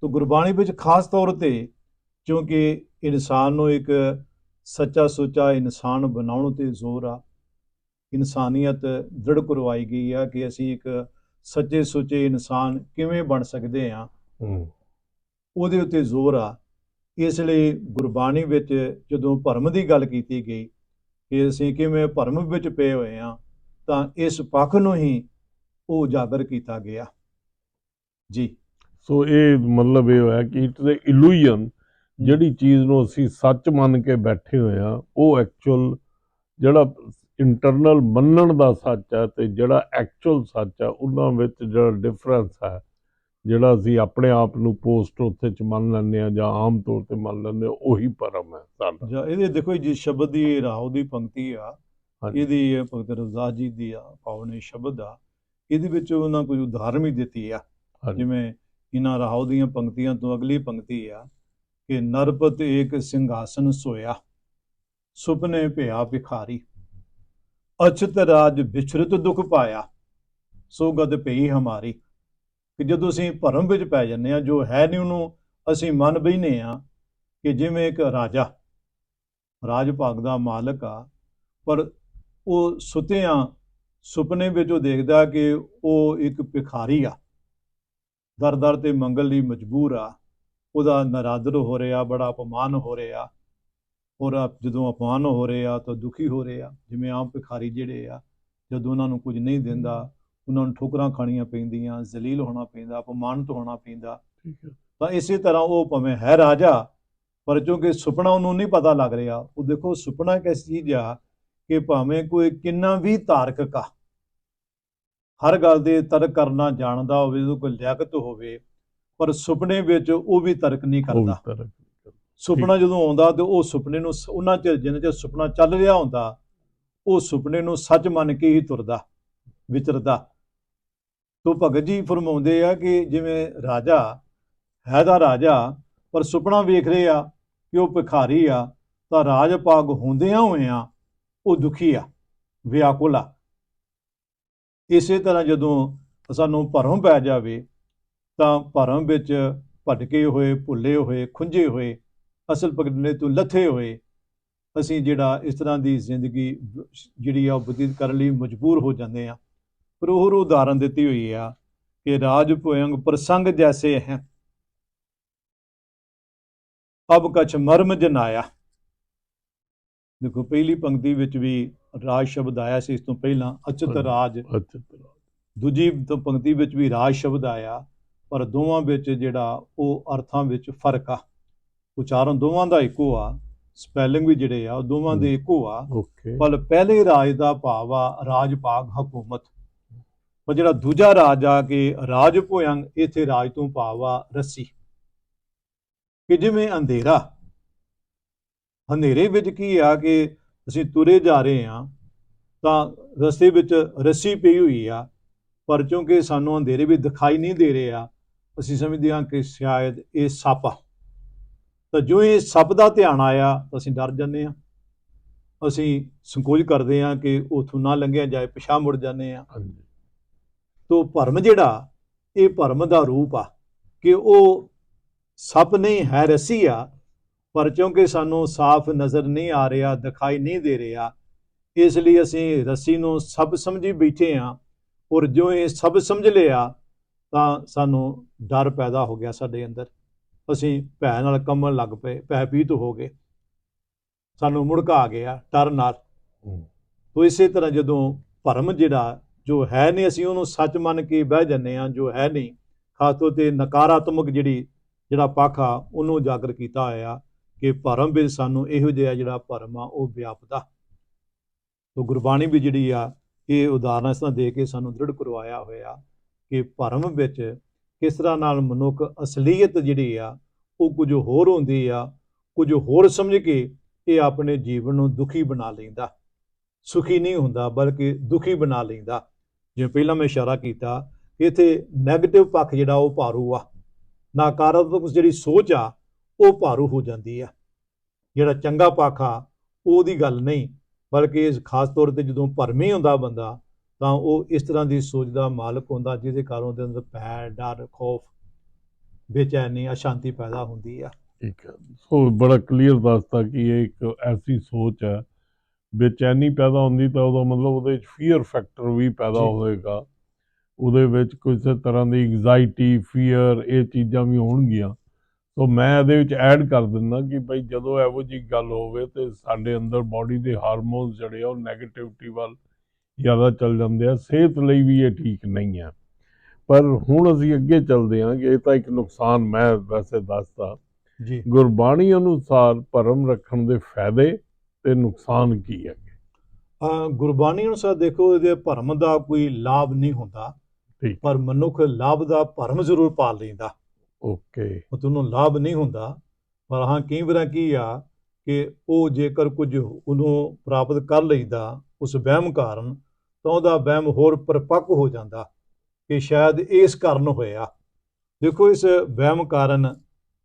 ਤੋ ਗੁਰਬਾਣੀ ਵਿੱਚ ਖਾਸ ਤੌਰ ਤੇ ਕਿਉਂਕਿ ਇਨਸਾਨ ਨੂੰ ਇੱਕ ਸੱਚਾ ਸੁੱਚਾ ਇਨਸਾਨ ਬਣਾਉਣ ਤੇ ਜ਼ੋਰ ਆ ਇਨਸਾਨੀਅਤ ਦ੍ਰਿੜ ਕਰਵਾਈ ਗਈ ਆ ਕਿ ਅਸੀਂ ਇੱਕ ਸੱਚੇ ਸੁੱਚੇ ਇਨਸਾਨ ਕਿਵੇਂ ਬਣ ਸਕਦੇ ਆ ਹੂੰ। ਉਹਦੇ ਉੱਤੇ ਜ਼ੋਰ ਆ। ਇਸ ਲਈ ਗੁਰਬਾਣੀ ਵਿੱਚ ਜਦੋਂ ਭਰਮ ਦੀ ਗੱਲ ਕੀਤੀ ਗਈ ਕਿ ਅਸੀਂ ਕਿਵੇਂ ਭਰਮ ਵਿੱਚ ਪਏ ਹੋਏ ਆ ਤਾਂ ਇਸ ਪੱਖ ਨੂੰ ਹੀ ਉਹ ਉਜਾਗਰ ਕੀਤਾ ਗਿਆ। ਜੀ। ਸੋ ਇਹ ਮਤਲਬ ਇਹ ਹੋਇਆ ਕਿ ਇਟਸ ਅ ਇਲੂਜਨ ਜਿਹੜੀ ਚੀਜ਼ ਨੂੰ ਅਸੀਂ ਸੱਚ ਮੰਨ ਕੇ ਬੈਠੇ ਹੋਏ ਆ ਉਹ ਐਕਚੁਅਲ ਜਿਹੜਾ ਇੰਟਰਨਲ ਮੰਨਣ ਦਾ ਸੱਚ ਹੈ ਤੇ ਜਿਹੜਾ ਐਕਚੁਅਲ ਸੱਚ ਹੈ ਉਹਨਾਂ ਵਿੱਚ ਜਿਹੜਾ ਡਿਫਰੈਂਸ ਹੈ ਜਿਹੜਾ ਅਸੀਂ ਆਪਣੇ ਆਪ ਨੂੰ ਪੋਸਟ ਉੱਥੇ ਚ ਮੰਨ ਲੈਂਦੇ ਆ ਜਾਂ ਆਮ ਤੌਰ ਤੇ ਮੰਨ ਲੈਂਦੇ ਆ ਉਹੀ ਭਰਮ ਹੈ ਸਾਡਾ ਜਾਂ ਇਹਦੇ ਦੇਖੋ ਜੀ ਸ਼ਬਦ ਦੀ ਰਾਉ ਦੀ ਪੰਕਤੀ ਆ। ਇਹਦੀ ਇਹ ਭਗਤ ਰਜ਼ਾਕ ਜੀ ਦੀ ਆ ਪਾਵਨੇ ਸ਼ਬਦ ਆ ਇਹਦੇ ਵਿੱਚ ਉਹਨਾਂ ਕੋਈ ਉਦਾਹਰਨ ਵੀ ਦਿੱਤੀ ਆ। ਜਿਵੇਂ ਇਹਨਾਂ ਰਾਉ ਦੀਆਂ ਪੰਕਤੀਆਂ ਤੋਂ ਅਗਲੀ ਪੰਕਤੀ ਆ ਕਿ ਨਰਪਤ ਏਕ ਸਿੰਘਾਸਨ ਸੋਇਆ, ਸੁਪਨੇ ਭਿਆ ਭਿਖਾਰੀ। ਅਛਤ ਰਾਜ ਵਿਛਰਤ ਦੁਖ ਪਾਇਆ ਸੋ ਗਦ ਪਈ ਹਮਾਰੀ। ਕਿ ਜਦੋਂ ਅਸੀਂ ਭਰਮ ਵਿੱਚ ਪੈ ਜੰਨੇ ਆ ਜੋ ਹੈ ਨਹੀਂ ਉਹਨੂੰ, ਅਸੀਂ ਮੰਨ ਬੈਨੇ ਆ ਕਿ ਜਿਵੇਂ ਇੱਕ ਰਾਜਾ ਰਾਜ ਭਾਗ ਦਾ ਮਾਲਕ ਆ, ਪਰ ਉਹ ਸੁਤਿਆਂ ਸੁਪਨੇ ਵਿੱਚ ਉਹ ਦੇਖਦਾ ਕਿ ਉਹ ਇੱਕ ਭਿਖਾਰੀ ਆ। ਦਰ ਦਰ ਤੇ ਮੰਗਲ ਲਈ ਮਜਬੂਰ ਆ। ਉਹਦਾ ਨਰਾਦਰ ਹੋ ਰਿਹਾ ਬੜਾ ਅਪਮਾਨ ਹੋ ਰਿਹਾ। ਔਰ ਆਪ- ਜਦੋਂ ਅਪਮਾਨ ਹੋ ਰਿਹਾ ਤਾਂ ਦੁਖੀ ਹੋ ਰਿਹਾ ਜਿਵੇਂ ਆਮ ਭਿਖਾਰੀ ਜਿਹੜੇ ਆ ਜਦੋਂ ਉਹਨਾਂ ਨੂੰ ਕੁਝ ਨਹੀਂ ਦਿੰਦਾ ਉਹਨਾਂ ਨੂੰ ਠੋਕਰਾਂ ਖਾਣੀਆਂ ਪੈਂਦੀਆਂ ਜ਼ਲੀਲ ਹੋਣਾ ਪੈਂਦਾ ਅਪਮਾਨਿਤ ਹੋਣਾ ਪੈਂਦਾ। ਠੀਕ ਹੈ ਤਾਂ ਇਸੇ ਤਰ੍ਹਾਂ ਉਹ ਭਾਵੇਂ ਹੈ ਰਾਜਾ ਪਰ ਕਿਉਂਕਿ ਸੁਪਨਾ ਉਹਨੂੰ ਨਹੀਂ ਪਤਾ ਲੱਗ ਰਿਹਾ। ਉਹ ਦੇਖੋ ਸੁਪਨਾ ਇੱਕ ਐਸੀ ਚੀਜ਼ ਆ ਕਿ ਭਾਵੇਂ ਕੋਈ ਕਿੰਨਾ ਵੀ ਧਾਰਕ ਆ ਹਰ ਗੱਲ ਦੇ ਤਰਕ ਕਰਨਾ ਜਾਣਦਾ ਹੋਵੇ ਉਹਦੇ ਕੋਈ ਲਿਆਕਤ ਹੋਵੇ ਪਰ ਸੁਪਨੇ ਵਿੱਚ ਉਹ ਵੀ ਤਰਕ ਨਹੀਂ ਕਰਦਾ। ਸੁਪਨਾ ਜਦੋਂ ਆਉਂਦਾ ਤੇ ਉਹ ਸੁਪਨੇ ਨੂੰ ਉਹਨਾਂ ਚਿਰ ਜਿੰਨਾ ਚਿਰ ਸੁਪਨਾ ਚੱਲ ਰਿਹਾ ਹੁੰਦਾ ਉਹ ਸੁਪਨੇ ਨੂੰ ਸੱਚ ਮੰਨ ਕੇ ਹੀ ਤੁਰਦਾ ਵਿਚਰਦਾ। ਤੋ ਭਗਤ ਜੀ ਫਰਮਾਉਂਦੇ ਆ ਕਿ ਜਿਵੇਂ ਰਾਜਾ ਹੈ ਦਾ ਰਾਜਾ ਪਰ ਸੁਪਨਾ ਵੇਖ ਰਹੇ ਆ ਕਿ ਉਹ ਭਿਖਾਰੀ ਆ ਤਾਂ ਰਾਜ ਭਾਗ ਹੁੰਦਿਆਂ ਹੋਇਆਂ ਉਹ ਦੁਖੀ ਆ ਵਿਆਕੁਲ ਆ। ਇਸੇ ਤਰ੍ਹਾਂ ਜਦੋਂ ਸਾਨੂੰ ਭਰਮ ਪੈ ਜਾਵੇ, ਤਾਂ ਭਰਮ ਵਿੱਚ ਭਟਕੇ ਹੋਏ, ਭੁੱਲੇ ਹੋਏ, ਖੁੰਝੇ ਹੋਏ, ਅਸਲ ਪਕੜਨੇ ਤੋਂ ਲੱਥੇ ਹੋਏ, ਅਸੀਂ ਜਿਹੜਾ ਇਸ ਤਰ੍ਹਾਂ ਦੀ ਜ਼ਿੰਦਗੀ ਜਿਹੜੀ ਆ ਉਹ ਬਤੀਤ ਕਰਨ ਲਈ ਮਜਬੂਰ ਹੋ ਜਾਂਦੇ ਆ। ਪਰ ਹੋਰ ਉਦਾਹਰਨ ਦਿੱਤੀ ਹੋਈ ਆ ਕਿ ਰਾਜ ਭੋਇੰਗ ਪ੍ਰਸੰਗ ਜੈਸੇ ਹੈ। ਅਬ ਕਛ ਮਰਮ ਜਨਾਇਆ। ਦੇਖੋ, ਪਹਿਲੀ ਪੰਕਤੀ ਵਿੱਚ ਵੀ ਰਾਜ ਸ਼ਬਦ ਆਇਆ ਸੀ ਇਸ ਤੋਂ ਪਹਿਲਾਂ ਅਚਤ। ਰਾਜ। ਦੂਜੀ ਤੋਂ ਪੰਕਤੀ ਵਿੱਚ ਵੀ ਰਾਜ ਸ਼ਬਦ ਆਇਆ ਪਰ ਦੋਵਾਂ ਵਿੱਚ ਜਿਹੜਾ ਉਹ ਅਰਥਾਂ ਵਿੱਚ ਫ਼ਰਕ ਆ। ਉਚਾਰਨ ਦੋਵਾਂ ਦਾ ਇੱਕੋ ਆ ਸਪੈਲਿੰਗ ਵੀ ਜਿਹੜੇ ਆ ਉਹ ਦੋਵਾਂ ਦੇ ਇੱਕੋ ਆ। ਪਰ ਪਹਿਲੇ ਰਾਜ ਦਾ ਭਾਵ ਆ ਰਾਜ ਭਾਗ ਹਕੂਮਤ। ਪਰ ਜਿਹੜਾ ਦੂਜਾ ਰਾਜ ਆ ਕਿ ਰਾਜ ਭੋਇੰਗ ਇੱਥੇ ਰਾਜ ਤੋਂ ਭਾਵ ਆ ਰੱਸੀ। ਕਿ ਜਿਵੇਂ ਅੰਧੇਰਾ। ਹਨੇਰੇ ਵਿੱਚ ਕੀ ਆ ਕਿ ਅਸੀਂ ਤੁਰੇ ਜਾ ਰਹੇ ਆ ਤਾਂ ਰਸਤੇ ਵਿੱਚ ਰੱਸੀ ਪਈ ਹੋਈ ਆ ਪਰ ਕਿਉਂਕਿ ਸਾਨੂੰ ਅੰਧੇਰੇ ਵੀ ਦਿਖਾਈ ਨਹੀਂ ਦੇ ਰਹੇ ਆ ਅਸੀਂ ਸਮਝਦੇ ਹਾਂ ਕਿ ਸ਼ਾਇਦ ਇਹ ਸੱਪ ਆ। ਤਾਂ ਜੋ ਇਹ ਸੱਪ ਦਾ ਧਿਆਨ ਆਇਆ ਤਾਂ ਅਸੀਂ ਡਰ ਜਾਂਦੇ ਆ ਅਸੀਂ ਸੰਕੋਚ ਕਰਦੇ ਹਾਂ ਕਿ ਉਥੋਂ ਨਾ ਲੰਘਿਆ ਜਾਏ ਪਿਛਾਂਹ ਮੁੜ ਜਾਂਦੇ ਆ ਹਾਂਜੀ। ਤੋ ਭਰਮ ਜਿਹੜਾ ਇਹ ਭਰਮ ਦਾ ਰੂਪ ਆ ਕਿ ਉਹ ਸੱਪ ਨਹੀਂ ਹੈ ਰੱਸੀ ਆ ਪਰ ਕਿਉਂਕਿ ਸਾਨੂੰ ਸਾਫ਼ ਨਜ਼ਰ ਨਹੀਂ ਆ ਰਿਹਾ ਦਿਖਾਈ ਨਹੀਂ ਦੇ ਰਿਹਾ ਇਸ ਲਈ ਅਸੀਂ ਰੱਸੀ ਨੂੰ ਸਭ ਸਮਝੀ ਬੈਠੇ ਆ ਔਰ ਜੋ ਇਹ ਸਭ ਸਮਝ ਲਿਆ ਤਾਂ ਸਾਨੂੰ ਡਰ ਪੈਦਾ ਹੋ ਗਿਆ ਸਾਡੇ ਅੰਦਰ। ਅਸੀਂ ਭੈ ਨਾਲ ਕੰਬਣ ਲੱਗ ਪਏ ਭੈਭੀਤ ਹੋ ਗਏ। ਸਾਨੂੰ ਮੁੜਕਾ ਆ ਗਿਆ ਡਰ ਨਾਲ। ਤੋ ਇਸੇ ਤਰ੍ਹਾਂ ਜਦੋਂ ਭਰਮ ਜਿਹੜਾ ਜੋ ਹੈ ਨਹੀਂ ਅਸੀਂ ਉਹਨੂੰ ਸੱਚ ਮੰਨ ਕੇ ਬਹਿ ਜੰਨੇ ਆ ਜੋ ਹੈ ਨਹੀਂ ਖਾਸ ਤੌਰ ਤੇ ਨਕਾਰਾਤਮਕ ਜਿਹੜੀ ਜਿਹੜਾ ਪੱਖ ਆ ਉਹਨੂੰ ਉਜਾਗਰ ਕੀਤਾ ਹੋਇਆ ਕਿ ਭਰਮ ਵਿੱਚ ਸਾਨੂੰ ਇਹੋ ਜਿਹਾ ਜਿਹੜਾ ਭਰਮ ਆ, ਉਹ ਵਿਆਪਦਾ। ਤੋ ਗੁਰਬਾਣੀ ਵੀ ਜਿਹੜੀ ਆ, ਇਹ ਉਦਾਹਰਨਾਂ ਇਸ ਤਰ੍ਹਾਂ ਦੇ ਕੇ ਸਾਨੂੰ ਦ੍ਰਿੜ ਕਰਵਾਇਆ ਹੋਇਆ ਕਿ ਭਰਮ ਵਿੱਚ ਕਿਸ ਤਰ੍ਹਾਂ ਨਾਲ ਮਨੁੱਖ ਅਸਲੀਅਤ ਜਿਹੜੀ ਆ, ਉਹ ਕੁਝ ਹੋਰ ਹੁੰਦੀ ਆ, ਕੁਝ ਹੋਰ ਸਮਝ ਕੇ ਇਹ ਆਪਣੇ ਜੀਵਨ ਨੂੰ ਦੁਖੀ ਬਣਾ ਲੈਂਦਾ। ਸੁਖੀ ਨਹੀਂ ਹੁੰਦਾ, ਬਲਕਿ ਦੁਖੀ ਬਣਾ ਲੈਂਦਾ। ਜਿਵੇਂ ਪਹਿਲਾਂ ਮੈਂ ਇਸ਼ਾਰਾ ਕੀਤਾ ਇੱਥੇ 네ਗੇਟਿਵ ਪੱਖ ਜਿਹੜਾ ਉਹ ਭਾਰੂ ਆ। ਨਕਾਰਾਤਮਕ ਜਿਹੜੀ ਸੋਚ ਆ ਉਹ ਭਾਰੂ ਹੋ ਜਾਂਦੀ ਆ। ਜਿਹੜਾ ਚੰਗਾ ਪੱਖ ਉਹਦੀ ਗੱਲ ਨਹੀਂ ਬਲਕਿ ਇਸ ਖਾਸ ਤੌਰ ਤੇ ਜਦੋਂ ਭਰਮੀ ਹੁੰਦਾ ਬੰਦਾ ਤਾਂ ਉਹ ਇਸ ਤਰ੍ਹਾਂ ਦੀ ਸੋਚ ਦਾ ਮਾਲਕ ਹੁੰਦਾ ਜਿਹਦੇ ਕਾਰਨ ਉਹਦੇ ਅੰਦਰ ਭੈ ਡਰ ਖੌਫ ਬੇਚੈਨੀ ਅਸ਼ਾਂਤੀ ਪੈਦਾ ਹੁੰਦੀ ਆ। ਠੀਕ ਹੈ ਸੋ ਬੜਾ ਕਲੀਅਰ ਦੱਸਤਾ ਕਿ ਇਹ ਇੱਕ ਐਸੀ ਸੋਚ ਹੈ ਬੇਚੈਨੀ ਪੈਦਾ ਹੁੰਦੀ ਤਾਂ ਉਹਦਾ ਮਤਲਬ ਉਹਦੇ ਵਿੱਚ ਫੀਅਰ ਫੈਕਟਰ ਵੀ ਪੈਦਾ। ਹੋਏਗਾ ਉਹਦੇ ਵਿੱਚ ਕਿਸੇ ਤਰ੍ਹਾਂ ਦੀ ਐਂਜ਼ਾਈਟੀ ਫੀਅਰ ਇਹ ਚੀਜ਼ਾਂ ਵੀ ਹੋਣਗੀਆਂ। ਸੋ ਮੈਂ ਇਹਦੇ ਵਿੱਚ ਐਡ ਕਰ ਦਿੰਦਾ ਕਿ ਭਾਈ ਜਦੋਂ ਇਹੋ ਜਿਹੀ ਗੱਲ ਹੋਵੇ ਤੇ ਸਾਡੇ ਅੰਦਰ ਬਾਡੀ ਦੇ ਹਾਰਮੋਨਸ ਜਿਹੜੇ ਆ ਉਹ 네ਗੇਟਿਵਿਟੀ ਵੱਲ ਜ਼ਿਆਦਾ ਚੱਲ ਜਾਂਦੇ ਆ ਸਿਹਤ ਲਈ ਵੀ ਇਹ ਠੀਕ ਨਹੀਂ ਹੈ ਪਰ ਹੁਣ ਅਸੀਂ ਅੱਗੇ ਚੱਲਦੇ ਹਾਂ ਕਿ ਇਹ ਤਾਂ ਇੱਕ ਨੁਕਸਾਨ ਮੈਂ ਵੈਸੇ ਦੱਸਦਾ। ਜੀ। ਗੁਰਬਾਣੀ ਅਨੁਸਾਰ ਭਰਮ ਰੱਖਣ ਦੇ ਫਾਇਦੇ ਤੇ ਨੁਕਸਾਨ ਕੀ ਹੈ ਗੁਰਬਾਣੀ ਅਨੁਸਾਰ ਦੇਖੋ ਇਹਦੇ ਭਰਮ ਦਾ ਕੋਈ ਲਾਭ ਨਹੀਂ ਹੁੰਦਾ। ਪਰ ਮਨੁੱਖ ਲਾਭ ਦਾ ਭਰਮ ਜ਼ਰੂਰ ਪਾਲ ਲੈਂਦਾ। ਓਕੇ। ਉਹ ਤੁਹਾਨੂੰ ਲਾਭ ਨਹੀਂ ਹੁੰਦਾ, ਪਰ ਹਾਂ ਕਈ ਵਾਰ ਕੀ ਆ ਕਿ ਉਹ ਜੇਕਰ ਕੁਝ ਉਹਨੂੰ ਪ੍ਰਾਪਤ ਕਰ ਲਈਦਾ ਉਸ ਵਹਿਮ ਕਾਰਨ, ਤਾਂ ਉਹਦਾ ਵਹਿਮ ਹੋਰ ਪਰਪੱਕ ਹੋ ਜਾਂਦਾ ਕਿ ਸ਼ਾਇਦ ਇਸ ਕਾਰਨ ਹੋਇਆ। ਦੇਖੋ ਇਸ ਵਹਿਮ ਕਾਰਨ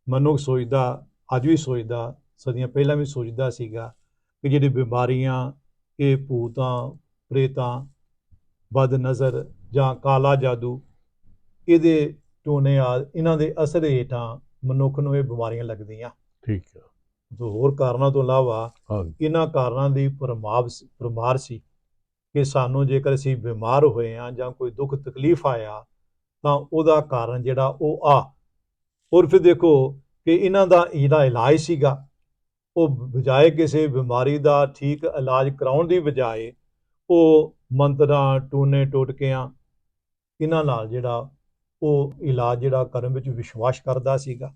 ਮਨੁੱਖ ਸੋਚਦਾ, ਅੱਜ ਵੀ ਸੋਚਦਾ, ਸਦੀਆਂ ਪਹਿਲਾਂ ਵੀ ਸੋਚਦਾ ਸੀਗਾ ਕਿ ਜਿਹੜੀ ਬਿਮਾਰੀਆਂ, ਇਹ ਭੂਤਾਂ, ਪ੍ਰੇਤਾਂ ਬਦ ਨਜ਼ਰ ਜਾਂ ਕਾਲਾ ਜਾਦੂ, ਇਹਦੇ ਟੋਨੇ ਆ ਇਹਨਾਂ ਦੇ ਅਸਰ ਹੇਠਾਂ ਮਨੁੱਖ ਨੂੰ ਇਹ ਬਿਮਾਰੀਆਂ ਲੱਗਦੀਆਂ। ਠੀਕ ਹੈ ਜੋ ਹੋਰ ਕਾਰਨਾਂ ਤੋਂ ਇਲਾਵਾ ਇਹਨਾਂ ਕਾਰਨਾਂ ਦੀ ਪ੍ਰਮਾਵ ਪ੍ਰਮਾਰ ਸੀ ਕਿ ਸਾਨੂੰ ਜੇਕਰ ਅਸੀਂ ਬਿਮਾਰ ਹੋਏ ਆ ਜਾਂ ਕੋਈ ਦੁੱਖ ਤਕਲੀਫ ਆਇਆ ਤਾਂ ਉਹਦਾ ਕਾਰਨ ਜਿਹੜਾ ਉਹ ਆ। ਔਰ ਫਿਰ ਦੇਖੋ ਕਿ ਇਹਨਾਂ ਦਾ ਜਿਹੜਾ ਇਲਾਜ ਸੀਗਾ ਉਹ ਬਜਾਏ ਕਿਸੇ ਬਿਮਾਰੀ ਦਾ ਠੀਕ ਇਲਾਜ ਕਰਾਉਣ ਦੀ ਬਜਾਏ ਉਹ ਮੰਤਰਾਂ ਟੂਨੇ ਟੋਟਕਿਆਂ ਇਹਨਾਂ ਨਾਲ ਜਿਹੜਾ ਉਹ ਇਲਾਜ ਜਿਹੜਾ ਕਰਨ ਵਿੱਚ ਵਿਸ਼ਵਾਸ ਕਰਦਾ ਸੀਗਾ।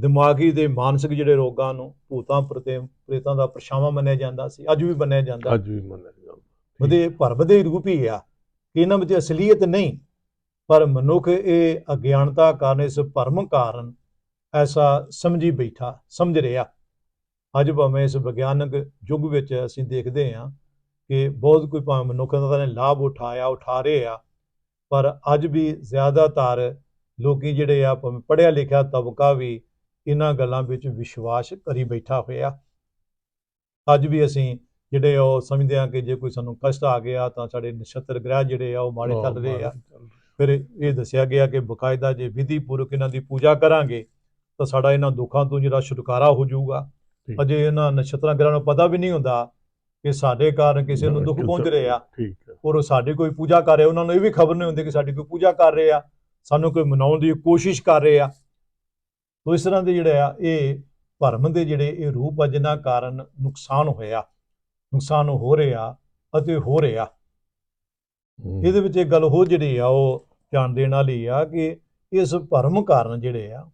ਦਿਮਾਗੀ ਤੇ ਮਾਨਸਿਕ ਜਿਹੜੇ ਰੋਗਾਂ ਨੂੰ ਭੂਤਾਂ ਪ੍ਰਤੇ ਪ੍ਰੇਤਾਂ ਦਾ ਪਰਛਾਵਾਂ ਮੰਨਿਆ ਜਾਂਦਾ ਸੀ ਅੱਜ ਵੀ ਮੰਨਿਆ ਜਾਂਦਾ। ਅੱਜ ਵੀ ਮੰਨਿਆ ਜਾਂਦਾ। ਉਹਦੇ ਭਰਮ ਦੇ ਰੂਪ ਹੀ ਆ ਕਿ ਇਹਨਾਂ ਵਿੱਚ ਅਸਲੀਅਤ ਨਹੀਂ ਪਰ ਮਨੁੱਖ ਇਹ ਅਗਿਆਨਤਾ ਕਾਰਨ ਇਸ ਭਰਮ ਕਾਰਨ ਐਸਾ ਸਮਝੀ ਬੈਠਾ ਸਮਝ ਰਿਹਾ। ਅੱਜ ਭਾਵੇਂ ਇਸ ਵਿਗਿਆਨਕ ਯੁੱਗ ਵਿੱਚ ਅਸੀਂ ਦੇਖਦੇ ਹਾਂ ਕਿ ਬਹੁਤ ਕੋਈ ਭਾਵੇਂ ਮਨੁੱਖਾਂ ਦਾ ਨੇ ਲਾਭ ਉਠਾਇਆ ਉਠਾ ਰਹੇ ਆ ਪਰ ਅੱਜ ਵੀ ਜ਼ਿਆਦਾਤਰ ਲੋਕੀ ਜਿਹੜੇ ਆ ਭਾਵੇਂ ਪੜ੍ਹਿਆ ਲਿਖਿਆ ਤਬਕਾ ਵੀ ਇਹਨਾਂ ਗੱਲਾਂ ਵਿੱਚ ਵਿਸ਼ਵਾਸ ਕਰੀ ਬੈਠਾ ਹੋਇਆ। ਅੱਜ ਵੀ ਅਸੀਂ ਜਿਹੜੇ ਉਹ ਸਮਝਦੇ ਆ ਕਿ ਜੇ ਕੋਈ ਸਾਨੂੰ ਕਸ਼ਟ ਆ ਗਿਆ ਤਾਂ ਸਾਡੇ ਨਛੱਤਰ ਗ੍ਰਹਿ ਜਿਹੜੇ ਆ ਉਹ ਮਾੜੇ ਚੱਲ ਰਹੇ ਆ। ਫਿਰ ਇਹ ਦੱਸਿਆ ਗਿਆ ਕਿ ਬਕਾਇਦਾ ਜੇ ਵਿਧੀ ਪੂਰਵਕ ਇਹਨਾਂ ਦੀ ਪੂਜਾ ਕਰਾਂਗੇ ਤਾਂ ਸਾਡਾ ਇਹਨਾਂ ਦੁੱਖਾਂ ਤੋਂ ਜਿਹੜਾ ਛੁਟਕਾਰਾ ਹੋ ਜਾਊਗਾ। ਅਜੇ ਇਹਨਾਂ ਨਛੱਤਰਾਂ ਗ੍ਰਹਿਆਂ ਨੂੰ ਪਤਾ ਵੀ ਨਹੀਂ ਹੁੰਦਾ ਕਿ ਸਾਡੇ ਕਾਰਨ ਕਿਸੇ ਨੂੰ ਦੁੱਖ ਪਹੁੰਚ ਰਿਹਾ ਠੀਕ ਹੈ। ਔਰ ਉਹ ਸਾਡੀ ਕੋਈ ਪੂਜਾ ਕਰ ਰਿਹਾ ਉਹਨਾਂ ਨੂੰ ਇਹ ਵੀ ਖਬਰ ਨਹੀਂ ਹੁੰਦੀ ਕਿ ਸਾਡੀ ਕੋਈ ਪੂਜਾ ਕਰ ਰਹੇ ਆ ਸਾਨੂੰ ਕੋਈ ਮਨਾਉਣ ਦੀ ਕੋਸ਼ਿਸ਼ ਕਰ ਰਹੇ ਆ। ਤੋ ਇਸ ਤਰ੍ਹਾਂ ਦੇ ਜਿਹੜੇ ਆ ਇਹ ਭਰਮ ਦੇ ਜਿਹੜੇ ਇਹ ਰੂਪ ਆ ਜਿਨ੍ਹਾਂ ਕਾਰਨ ਨੁਕਸਾਨ ਹੋਇਆ ਨੁਕਸਾਨ ਹੋ ਰਿਹਾ ਅਤੇ ਹੋ ਰਿਹਾ ਇਹਦੇ ਵਿੱਚ ਇੱਕ ਗੱਲ ਹੋਰ ਜਿਹੜੀ ਆ ਉਹ ਧਿਆਨ ਦੇਣ ਵਾਲੀ ਆ ਕਿ ਇਸ ਭਰਮ ਕਾਰਨ ਜਿਹੜੇ ਆ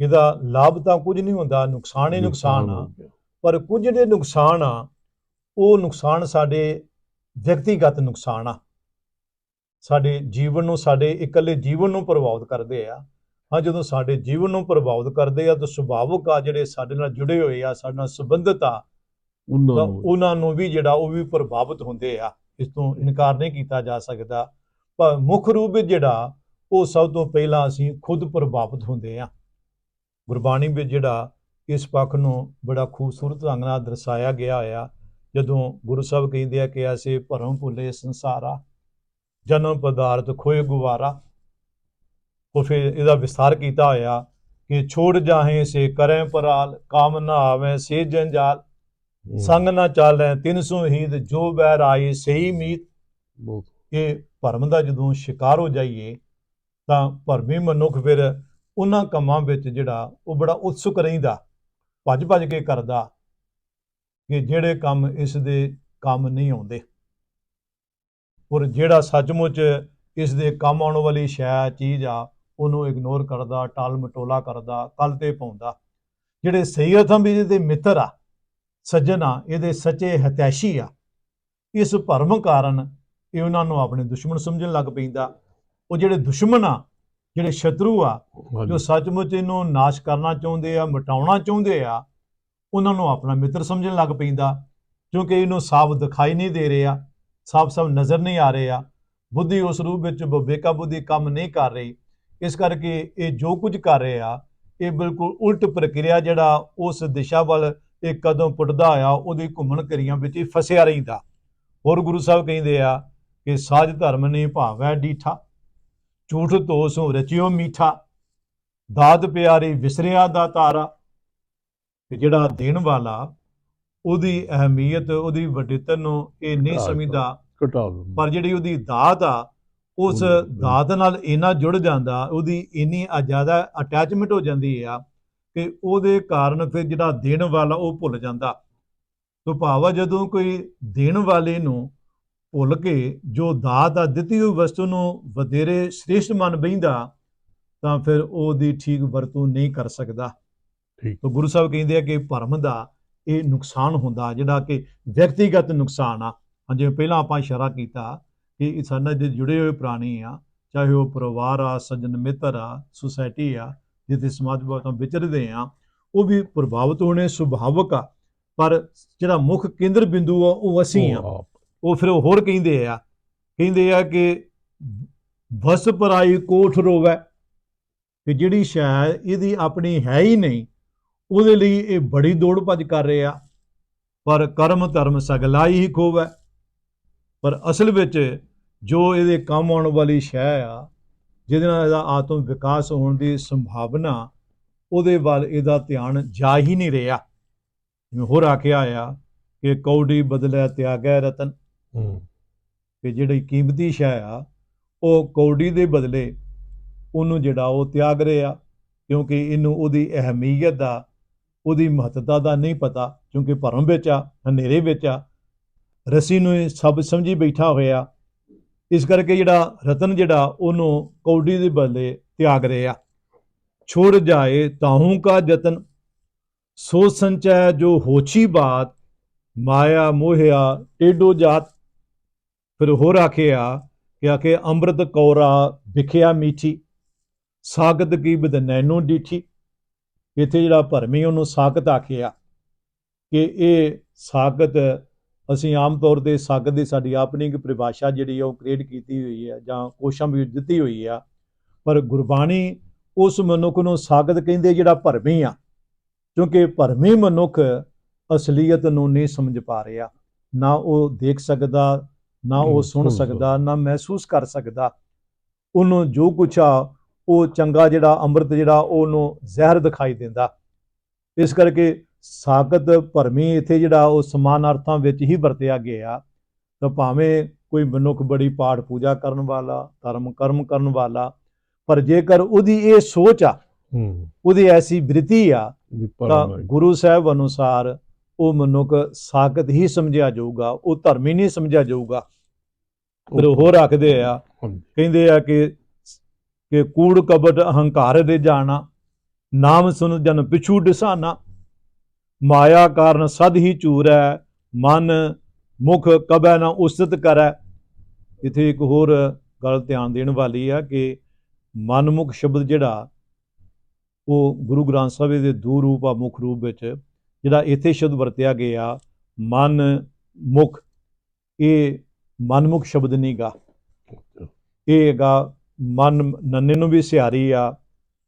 ਇਹਦਾ ਲਾਭ ਤਾਂ ਕੁਝ ਨਹੀਂ ਹੁੰਦਾ ਨੁਕਸਾਨ ਹੀ ਨੁਕਸਾਨ ਆ। ਹੋ। ਪਰ ਕੁਝ ਜਿਹੜੇ ਨੁਕਸਾਨ ਆ ਉਹ ਨੁਕਸਾਨ ਸਾਡੇ ਵਿਅਕਤੀਗਤ ਨੁਕਸਾਨ ਆ। ਸਾਡੇ ਜੀਵਨ ਨੂੰ ਸਾਡੇ ਇਕੱਲੇ ਜੀਵਨ ਨੂੰ ਪ੍ਰਭਾਵਿਤ ਕਰਦੇ ਆ। ਹਾਂ ਜਦੋਂ ਸਾਡੇ ਜੀਵਨ ਨੂੰ ਪ੍ਰਭਾਵਿਤ ਕਰਦੇ ਆ ਤਾਂ ਸੁਭਾਵਿਕ ਆ ਜਿਹੜੇ ਸਾਡੇ ਨਾਲ ਜੁੜੇ ਹੋਏ ਆ ਸਾਡੇ ਨਾਲ ਸੰਬੰਧਿਤ ਆ ਉਹਨਾਂ ਤਾਂ ਨੂੰ। ਉਹਨਾਂ ਨੂੰ ਵੀ ਜਿਹੜਾ ਉਹ ਵੀ ਪ੍ਰਭਾਵਿਤ ਹੁੰਦੇ ਆ। ਇਸ ਤੋਂ ਇਨਕਾਰ ਨਹੀਂ ਕੀਤਾ ਜਾ ਸਕਦਾ। ਪਰ ਮੁੱਖ ਰੂਪ ਵਿੱਚ ਜਿਹੜਾ ਉਹ ਸਭ ਤੋਂ ਪਹਿਲਾਂ ਅਸੀਂ ਖੁਦ ਪ੍ਰਭਾਵਿਤ ਹੁੰਦੇ ਆ। ਗੁਰਬਾਣੀ ਵਿੱਚ ਜਿਹੜਾ ਇਸ ਪੱਖ ਨੂੰ ਬੜਾ ਖੂਬਸੂਰਤ ਢੰਗ ਨਾਲ ਦਰਸਾਇਆ ਗਿਆ ਹੋਇਆ ਜਦੋਂ ਗੁਰੂ ਸਾਹਿਬ ਕਹਿੰਦੇ ਆ ਕਿ ਐਸੇ ਭਰਮ ਭੁੱਲੇ ਸੰਸਾਰਾ ਜਨਮ ਪਦਾਰਥ ਖੋਏ ਗੁਵਾਰਾ ਉਹ ਫਿਰ ਇਹਦਾ ਵਿਸਥਾਰ ਕੀਤਾ ਹੋਇਆ ਕਿ ਛੋੜ ਜਾਹੇ ਸੇ ਕਰੇ ਪਰਾਲ ਕਾਮ ਨਾ ਆਵੇ ਸੇ ਜੰਜਾਲ। ਸੰਗ ਨਾ ਚਾਲੈ ਤਿਨ ਸੋ ਹੀਤ ਜੋ ਬੈਰ ਆਏ ਸਹੀ ਮੀਤ। ਇਹ ਭਰਮ ਦਾ ਜਦੋਂ ਸ਼ਿਕਾਰ ਹੋ ਜਾਈਏ ਤਾਂ ਭਰਮੀ ਮਨੁੱਖ ਫਿਰ ਉਹਨਾਂ ਕੰਮਾਂ ਵਿੱਚ ਜਿਹੜਾ ਉਹ ਬੜਾ ਉਤਸੁਕ ਰਹਿੰਦਾ ਭੱਜ ਭੱਜ ਕੇ ਕਰਦਾ। ਕਿ ਜਿਹੜੇ ਕੰਮ ਇਸ ਦੇ ਕੰਮ ਨਹੀਂ ਆਉਂਦੇ। ਔਰ ਜਿਹੜਾ ਸੱਚਮੁੱਚ ਇਸ ਦੇ ਕੰਮ ਆਉਣ ਵਾਲੀ ਸ਼ੈ ਚੀਜ਼ ਆ ਉਹਨੂੰ ਇਗਨੋਰ ਕਰਦਾ ਟਾਲ ਮਟੋਲਾ ਕਰਦਾ ਕੱਲ ਤੇ ਪਾਉਂਦਾ। ਜਿਹੜੇ ਸਹੀ ਅਰਥਾਂ ਵਿੱਚ ਇਹਦੇ ਮਿੱਤਰ ਆ ਸੱਜਣ ਆ ਇਹਦੇ ਸੱਚੇ ਹਤੈਸ਼ੀ ਆ। ਇਸ ਭਰਮ ਕਾਰਨ ਇਹ ਉਹਨਾਂ ਨੂੰ ਆਪਣੇ ਦੁਸ਼ਮਣ ਸਮਝਣ ਲੱਗ ਪੈਂਦਾ। ਉਹ ਜਿਹੜੇ ਦੁਸ਼ਮਣ ਆ ਜਿਹੜੇ ਸ਼ਤਰੂ ਆ ਜੋ ਸੱਚਮੁੱਚ ਇਹਨੂੰ ਨਾਸ਼ ਕਰਨਾ ਚਾਹੁੰਦੇ ਆ ਮਿਟਾਉਣਾ ਚਾਹੁੰਦੇ ਆ ਉਹਨਾਂ ਨੂੰ ਆਪਣਾ ਮਿੱਤਰ ਸਮਝਣ ਲੱਗ ਪੈਂਦਾ, ਕਿਉਂਕਿ ਇਹਨੂੰ ਸਾਫ਼ ਦਿਖਾਈ ਨਹੀਂ ਦੇ ਰਿਹਾ ਸਾਫ਼-ਸਾਫ਼ ਨਜ਼ਰ ਨਹੀਂ ਆ ਰਿਹਾ। ਬੁੱਧੀ ਉਸ ਰੂਪ ਵਿੱਚ ਵਿਵੇਕਾ ਬੁੱਧੀ ਕੰਮ ਨਹੀਂ ਕਰ ਰਹੀ। ਇਸ ਕਰਕੇ ਇਹ ਜੋ ਕੁਝ ਕਰ ਰਹੇ ਆ ਇਹ ਬਿਲਕੁਲ ਉਲਟ ਪ੍ਰਕਿਰਿਆ ਜਿਹੜਾ ਉਸ ਦਿਸ਼ਾ ਵੱਲ ਇਹ ਕਦਮ ਪੁੱਟਦਾ ਆ ਉਹਦੀ ਘੁੰਮਣ ਕਰੀਆਂ ਵਿੱਚ ਹੀ ਫਸਿਆ ਰਹਿੰਦਾ। ਹੋਰ ਗੁਰੂ ਸਾਹਿਬ ਕਹਿੰਦੇ ਆ ਕਿ ਸਾਜ ਧਰਮ ਨੇ ਭਾਵੈ ਡੀਠਾ, ਝੂਠ ਤੋ ਰਚਿਓ ਮੀਠਾ। ਦਾਤ ਪਿਆਰੀ ਵਿਸਰਿਆ ਦਾ ਤਾਰਾ ਕਿ ਜਿਹੜਾ ਦੇਣ ਵਾਲਾ ਉਹਦੀ ਅਹਮੀਅਤ ਉਹਦੀ ਵੱਡਿੱਤਰ ਨੂੰ ਇਹ ਨਹੀਂ ਸਮਝਦਾ। ਘਟਾ ਪਰ ਜਿਹੜੀ ਉਹਦੀ ਦਾਤ ਆ ਉਸ ਦਾਤ। ਨਾਲ ਇੰਨਾ ਜੁੜ ਜਾਂਦਾ ਉਹਦੀ ਇੰਨੀ ਆ ਜ਼ਿਆਦਾ ਅਟੈਚਮੈਂਟ ਹੋ ਜਾਂਦੀ ਆ ਕਿ ਉਹਦੇ ਕਾਰਨ ਫਿਰ ਜਿਹੜਾ ਦੇਣ ਵਾਲਾ ਉਹ ਭੁੱਲ ਜਾਂਦਾ। ਤੋ ਭਾਵਾ ਜਦੋਂ ਕੋਈ ਦੇਣ ਵਾਲੇ ਨੂੰ ਭੁੱਲ ਕੇ ਜੋ ਦਾਤ ਆ ਦਿੱਤੀ ਹੋਈ ਵਸਤੂ ਨੂੰ ਵਧੇਰੇ ਸ੍ਰੇਸ਼ਟ ਮੰਨ ਬੈਂਦਾ ਤਾਂ ਫਿਰ ਉਹਦੀ ਠੀਕ ਵਰਤੋਂ ਨਹੀਂ ਕਰ ਸਕਦਾ। ਠੀਕ। ਤੋ ਗੁਰੂ ਸਾਹਿਬ ਕਹਿੰਦੇ ਆ ਕਿ ਭਰਮ ਦਾ ਇਹ ਨੁਕਸਾਨ ਹੁੰਦਾ ਜਿਹੜਾ ਕਿ ਵਿਅਕਤੀਗਤ ਨੁਕਸਾਨ ਆ। ਜਿਵੇਂ ਪਹਿਲਾਂ ਆਪਾਂ ਇਸ਼ਾਰਾ ਕੀਤਾ ਕਿ ਨਾਲ ਜਿਹੜੇ ਜੁੜੇ ਹੋਏ ਪ੍ਰਾਣੀ ਆ ਚਾਹੇ ਉਹ ਪਰਿਵਾਰ ਆ ਸੱਜਣ ਮਿੱਤਰ ਆ ਸੁਸਾਇਟੀ ਆ ਜਿੱਥੇ ਸਮਾਜ ਬਾਤਾਂ ਵਿਚਰਦੇ ਆ ਉਹ ਵੀ ਪ੍ਰਭਾਵਿਤ ਹੋਣੇ ਸੁਭਾਵਕ ਆ। ਪਰ ਜਿਹੜਾ ਮੁੱਖ ਕੇਂਦਰ ਬਿੰਦੂ ਆ ਉਹ ਅਸੀਂ ਆ। ਉਹ ਫਿਰ ਉਹ ਹੋਰ ਕਹਿੰਦੇ ਆ ਕਹਿੰਦੇ ਆ ਕਿ ਵਸ ਪਰਾਈ ਕੋਠ ਰੋਵੈ ਕਿ ਜਿਹੜੀ ਸ਼ੈ ਇਹਦੀ ਆਪਣੀ ਹੈ ਹੀ ਨਹੀਂ ਉਹਦੇ ਲਈ ਇਹ ਬੜੀ ਦੌੜ ਭੱਜ ਕਰ ਰਹੇ ਆ। ਪਰ ਕਰਮ ਧਰਮ ਸਗਲਾਈ ਹੀ ਖੋਵੈ। ਪਰ ਅਸਲ ਵਿੱਚ ਜੋ ਇਹਦੇ ਕੰਮ ਆਉਣ ਵਾਲੀ ਸ਼ੈ ਆ ਜਿਹਦੇ ਨਾਲ ਇਹਦਾ ਆਤਮ ਵਿਕਾਸ ਹੋਣ ਦੀ ਸੰਭਾਵਨਾ ਉਹਦੇ ਵੱਲ ਇਹਦਾ ਧਿਆਨ ਜਾ ਹੀ ਨਹੀਂ ਰਿਹਾ। ਜਿਵੇਂ ਹੋਰ ਆਖਿਆ ਆ ਕਿ ਕੌਡੀ ਬਦਲੇ ਤਿਆਗੈ ਰਤਨ। ਹੂੰ। ਕਿ ਜਿਹੜੀ ਕੀਮਤੀ ਸ਼ੈ ਆ ਉਹ ਕੌਡੀ ਦੇ ਬਦਲੇ ਉਹਨੂੰ ਜਿਹੜਾ ਉਹ ਤਿਆਗ ਰਿਹਾ ਕਿਉਂਕਿ ਇਹਨੂੰ ਉਹਦੀ ਅਹਮੀਅਤ ਦਾ ਉਹਦੀ ਮਹੱਤਤਾ ਦਾ ਨਹੀਂ ਪਤਾ, ਕਿਉਂਕਿ ਭਰਮ ਵਿੱਚ ਆ, ਹਨੇਰੇ ਵਿੱਚ ਆ। ਰਸੀ ਨੂੰ ਸਭ ਸਮਝੀ ਬੈਠਾ ਹੋਇਆ। ਇਸ ਕਰਕੇ ਜਿਹੜਾ ਰਤਨ ਜਿਹੜਾ, ਉਹਨੂੰ ਕੌਡੀ ਦੇ ਬਦਲੇ ਤਿਆਗ ਰਿਹਾ। ਛੋੜ ਜਾਏ ਤਾਹੂ ਕਾ ਜਤਨ, ਸੋ ਸੰਚੈ ਜੋ ਹੋਛੀ ਬਾਤ, ਮਾਇਆ ਮੋਹਿਆ ਟੇਡੋ ਜਾਤ। ਫਿਰ ਹੋਰ ਆਖਿਆ ਕਿ ਆਖੇ ਅੰਮ੍ਰਿਤ ਕੌਰਾ ਵਿਖਿਆ ਮੀਠੀ, ਸਾਗਤ ਕੀ ਬਦ ਨੈਨੋ ਡੀਠੀ। ਇੱਥੇ ਜਿਹੜਾ ਭਰਮੀ ਉਹਨੂੰ ਸਾਗਤ ਆਖਿਆ ਕਿ ਇਹ ਸਾਗਤ ਅਸੀਂ ਆਮ ਤੌਰ ਤੇ ਸਾਗਤ ਦੀ ਸਾਡੀ ਆਪਣੀ ਇੱਕ ਪਰਿਭਾਸ਼ਾ ਜਿਹੜੀ ਉਹ ਕ੍ਰੀਏਟ ਕੀਤੀ ਹੋਈ ਹੈ ਜਾਂ ਕੋਸ਼ਾਂ ਵਿੱਚ ਦਿੱਤੀ ਹੋਈ ਆ ਪਰ ਗੁਰਬਾਣੀ ਉਸ ਮਨੁੱਖ ਨੂੰ ਸਾਗਤ ਕਹਿੰਦੇ ਜਿਹੜਾ ਭਰਮੀ ਆ ਕਿਉਂਕਿ ਭਰਮੀ ਮਨੁੱਖ ਅਸਲੀਅਤ ਨੂੰ ਨਹੀਂ ਸਮਝ ਪਾ ਰਿਹਾ ਨਾ ਉਹ ਦੇਖ ਸਕਦਾ ਨਾ ਉਹ ਸੁਣ ਸਕਦਾ ਨਾ ਮਹਿਸੂਸ ਕਰ ਸਕਦਾ। ਉਹਨੂੰ ਜੋ ਕੁਛ ਆ ਉਹ ਚੰਗਾ ਜਿਹੜਾ ਅੰਮ੍ਰਿਤ ਜਿਹੜਾ ਉਹਨੂੰ ਜ਼ਹਿਰ ਦਿਖਾਈ ਦਿੰਦਾ ਇਸ ਕਰਕੇ ਸਾਗਤ ਭਰਮੀ ਇੱਥੇ ਜਿਹੜਾ ਉਹ ਸਮਾਨ ਅਰਥਾਂ ਵਿੱਚ ਹੀ ਵਰਤਿਆ ਗਿਆ ਤਾਂ ਭਾਵੇਂ ਕੋਈ ਮਨੁੱਖ ਬੜੀ ਪਾਠ ਪੂਜਾ ਕਰਨ ਵਾਲਾ ਧਰਮ ਕਰਮ ਕਰਨ ਵਾਲਾ ਪਰ ਜੇਕਰ ਉਹਦੀ ਇਹ ਸੋਚ ਆ ਉਹਦੀ ਐਸੀ ਬ੍ਰਿਤੀ ਆ ਤਾਂ। ਗੁਰੂ ਸਾਹਿਬ ਅਨੁਸਾਰ ਉਹ ਮਨੁੱਖ ਸਾਗਤ ਹੀ ਸਮਝਿਆ ਜਾਊਗਾ ਉਹ ਧਰਮੀ ਨਹੀਂ ਸਮਝਿਆ ਜਾਊਗਾ ਫਿਰ ਹੋਰ ਆਖਦੇ ਆ। ਕਹਿੰਦੇ ਆ ਕਿ ਕਿ ਕੂੜ ਕਬਟ ਅਹੰਕਾਰ ਦੇ ਜਾਣਾ, ਨਾਮ ਸੁਨ ਜਨ ਪਿਛੂ ਡਿਸਾਨਾ। ਮਾਇਆ ਕਾਰਨ ਸਦ ਹੀ ਚੂਰੈ, ਮਨ ਮੁਖ ਕਬੈ ਨਾ ਉਸਤ ਕਰੈ। ਇਥੇ ਇੱਕ ਹੋਰ ਗੱਲ ਧਿਆਨ ਦੇਣ ਵਾਲੀ ਆ ਕਿ ਮਨਮੁਖ ਸ਼ਬਦ ਜਿਹੜਾ, ਉਹ ਗੁਰੂ ਗ੍ਰੰਥ ਸਾਹਿਬ ਦੇ ਦੋ ਰੂਪ ਆ, ਮੁੱਖ ਰੂਪ ਵਿੱਚ, ਜਿਹੜਾ ਇੱਥੇ ਸ਼ਬਦ ਵਰਤਿਆ ਗਿਆ, ਮਨ ਮੁਖ। ਇਹ ਮਨਮੁਖ ਸ਼ਬਦ ਨਹੀਂਗਾ ਇਹ ਹੈਗਾ ਮਨ ਨੰਨੇ ਨੂੰ ਵੀ ਸਿਹਾਰੀ ਆ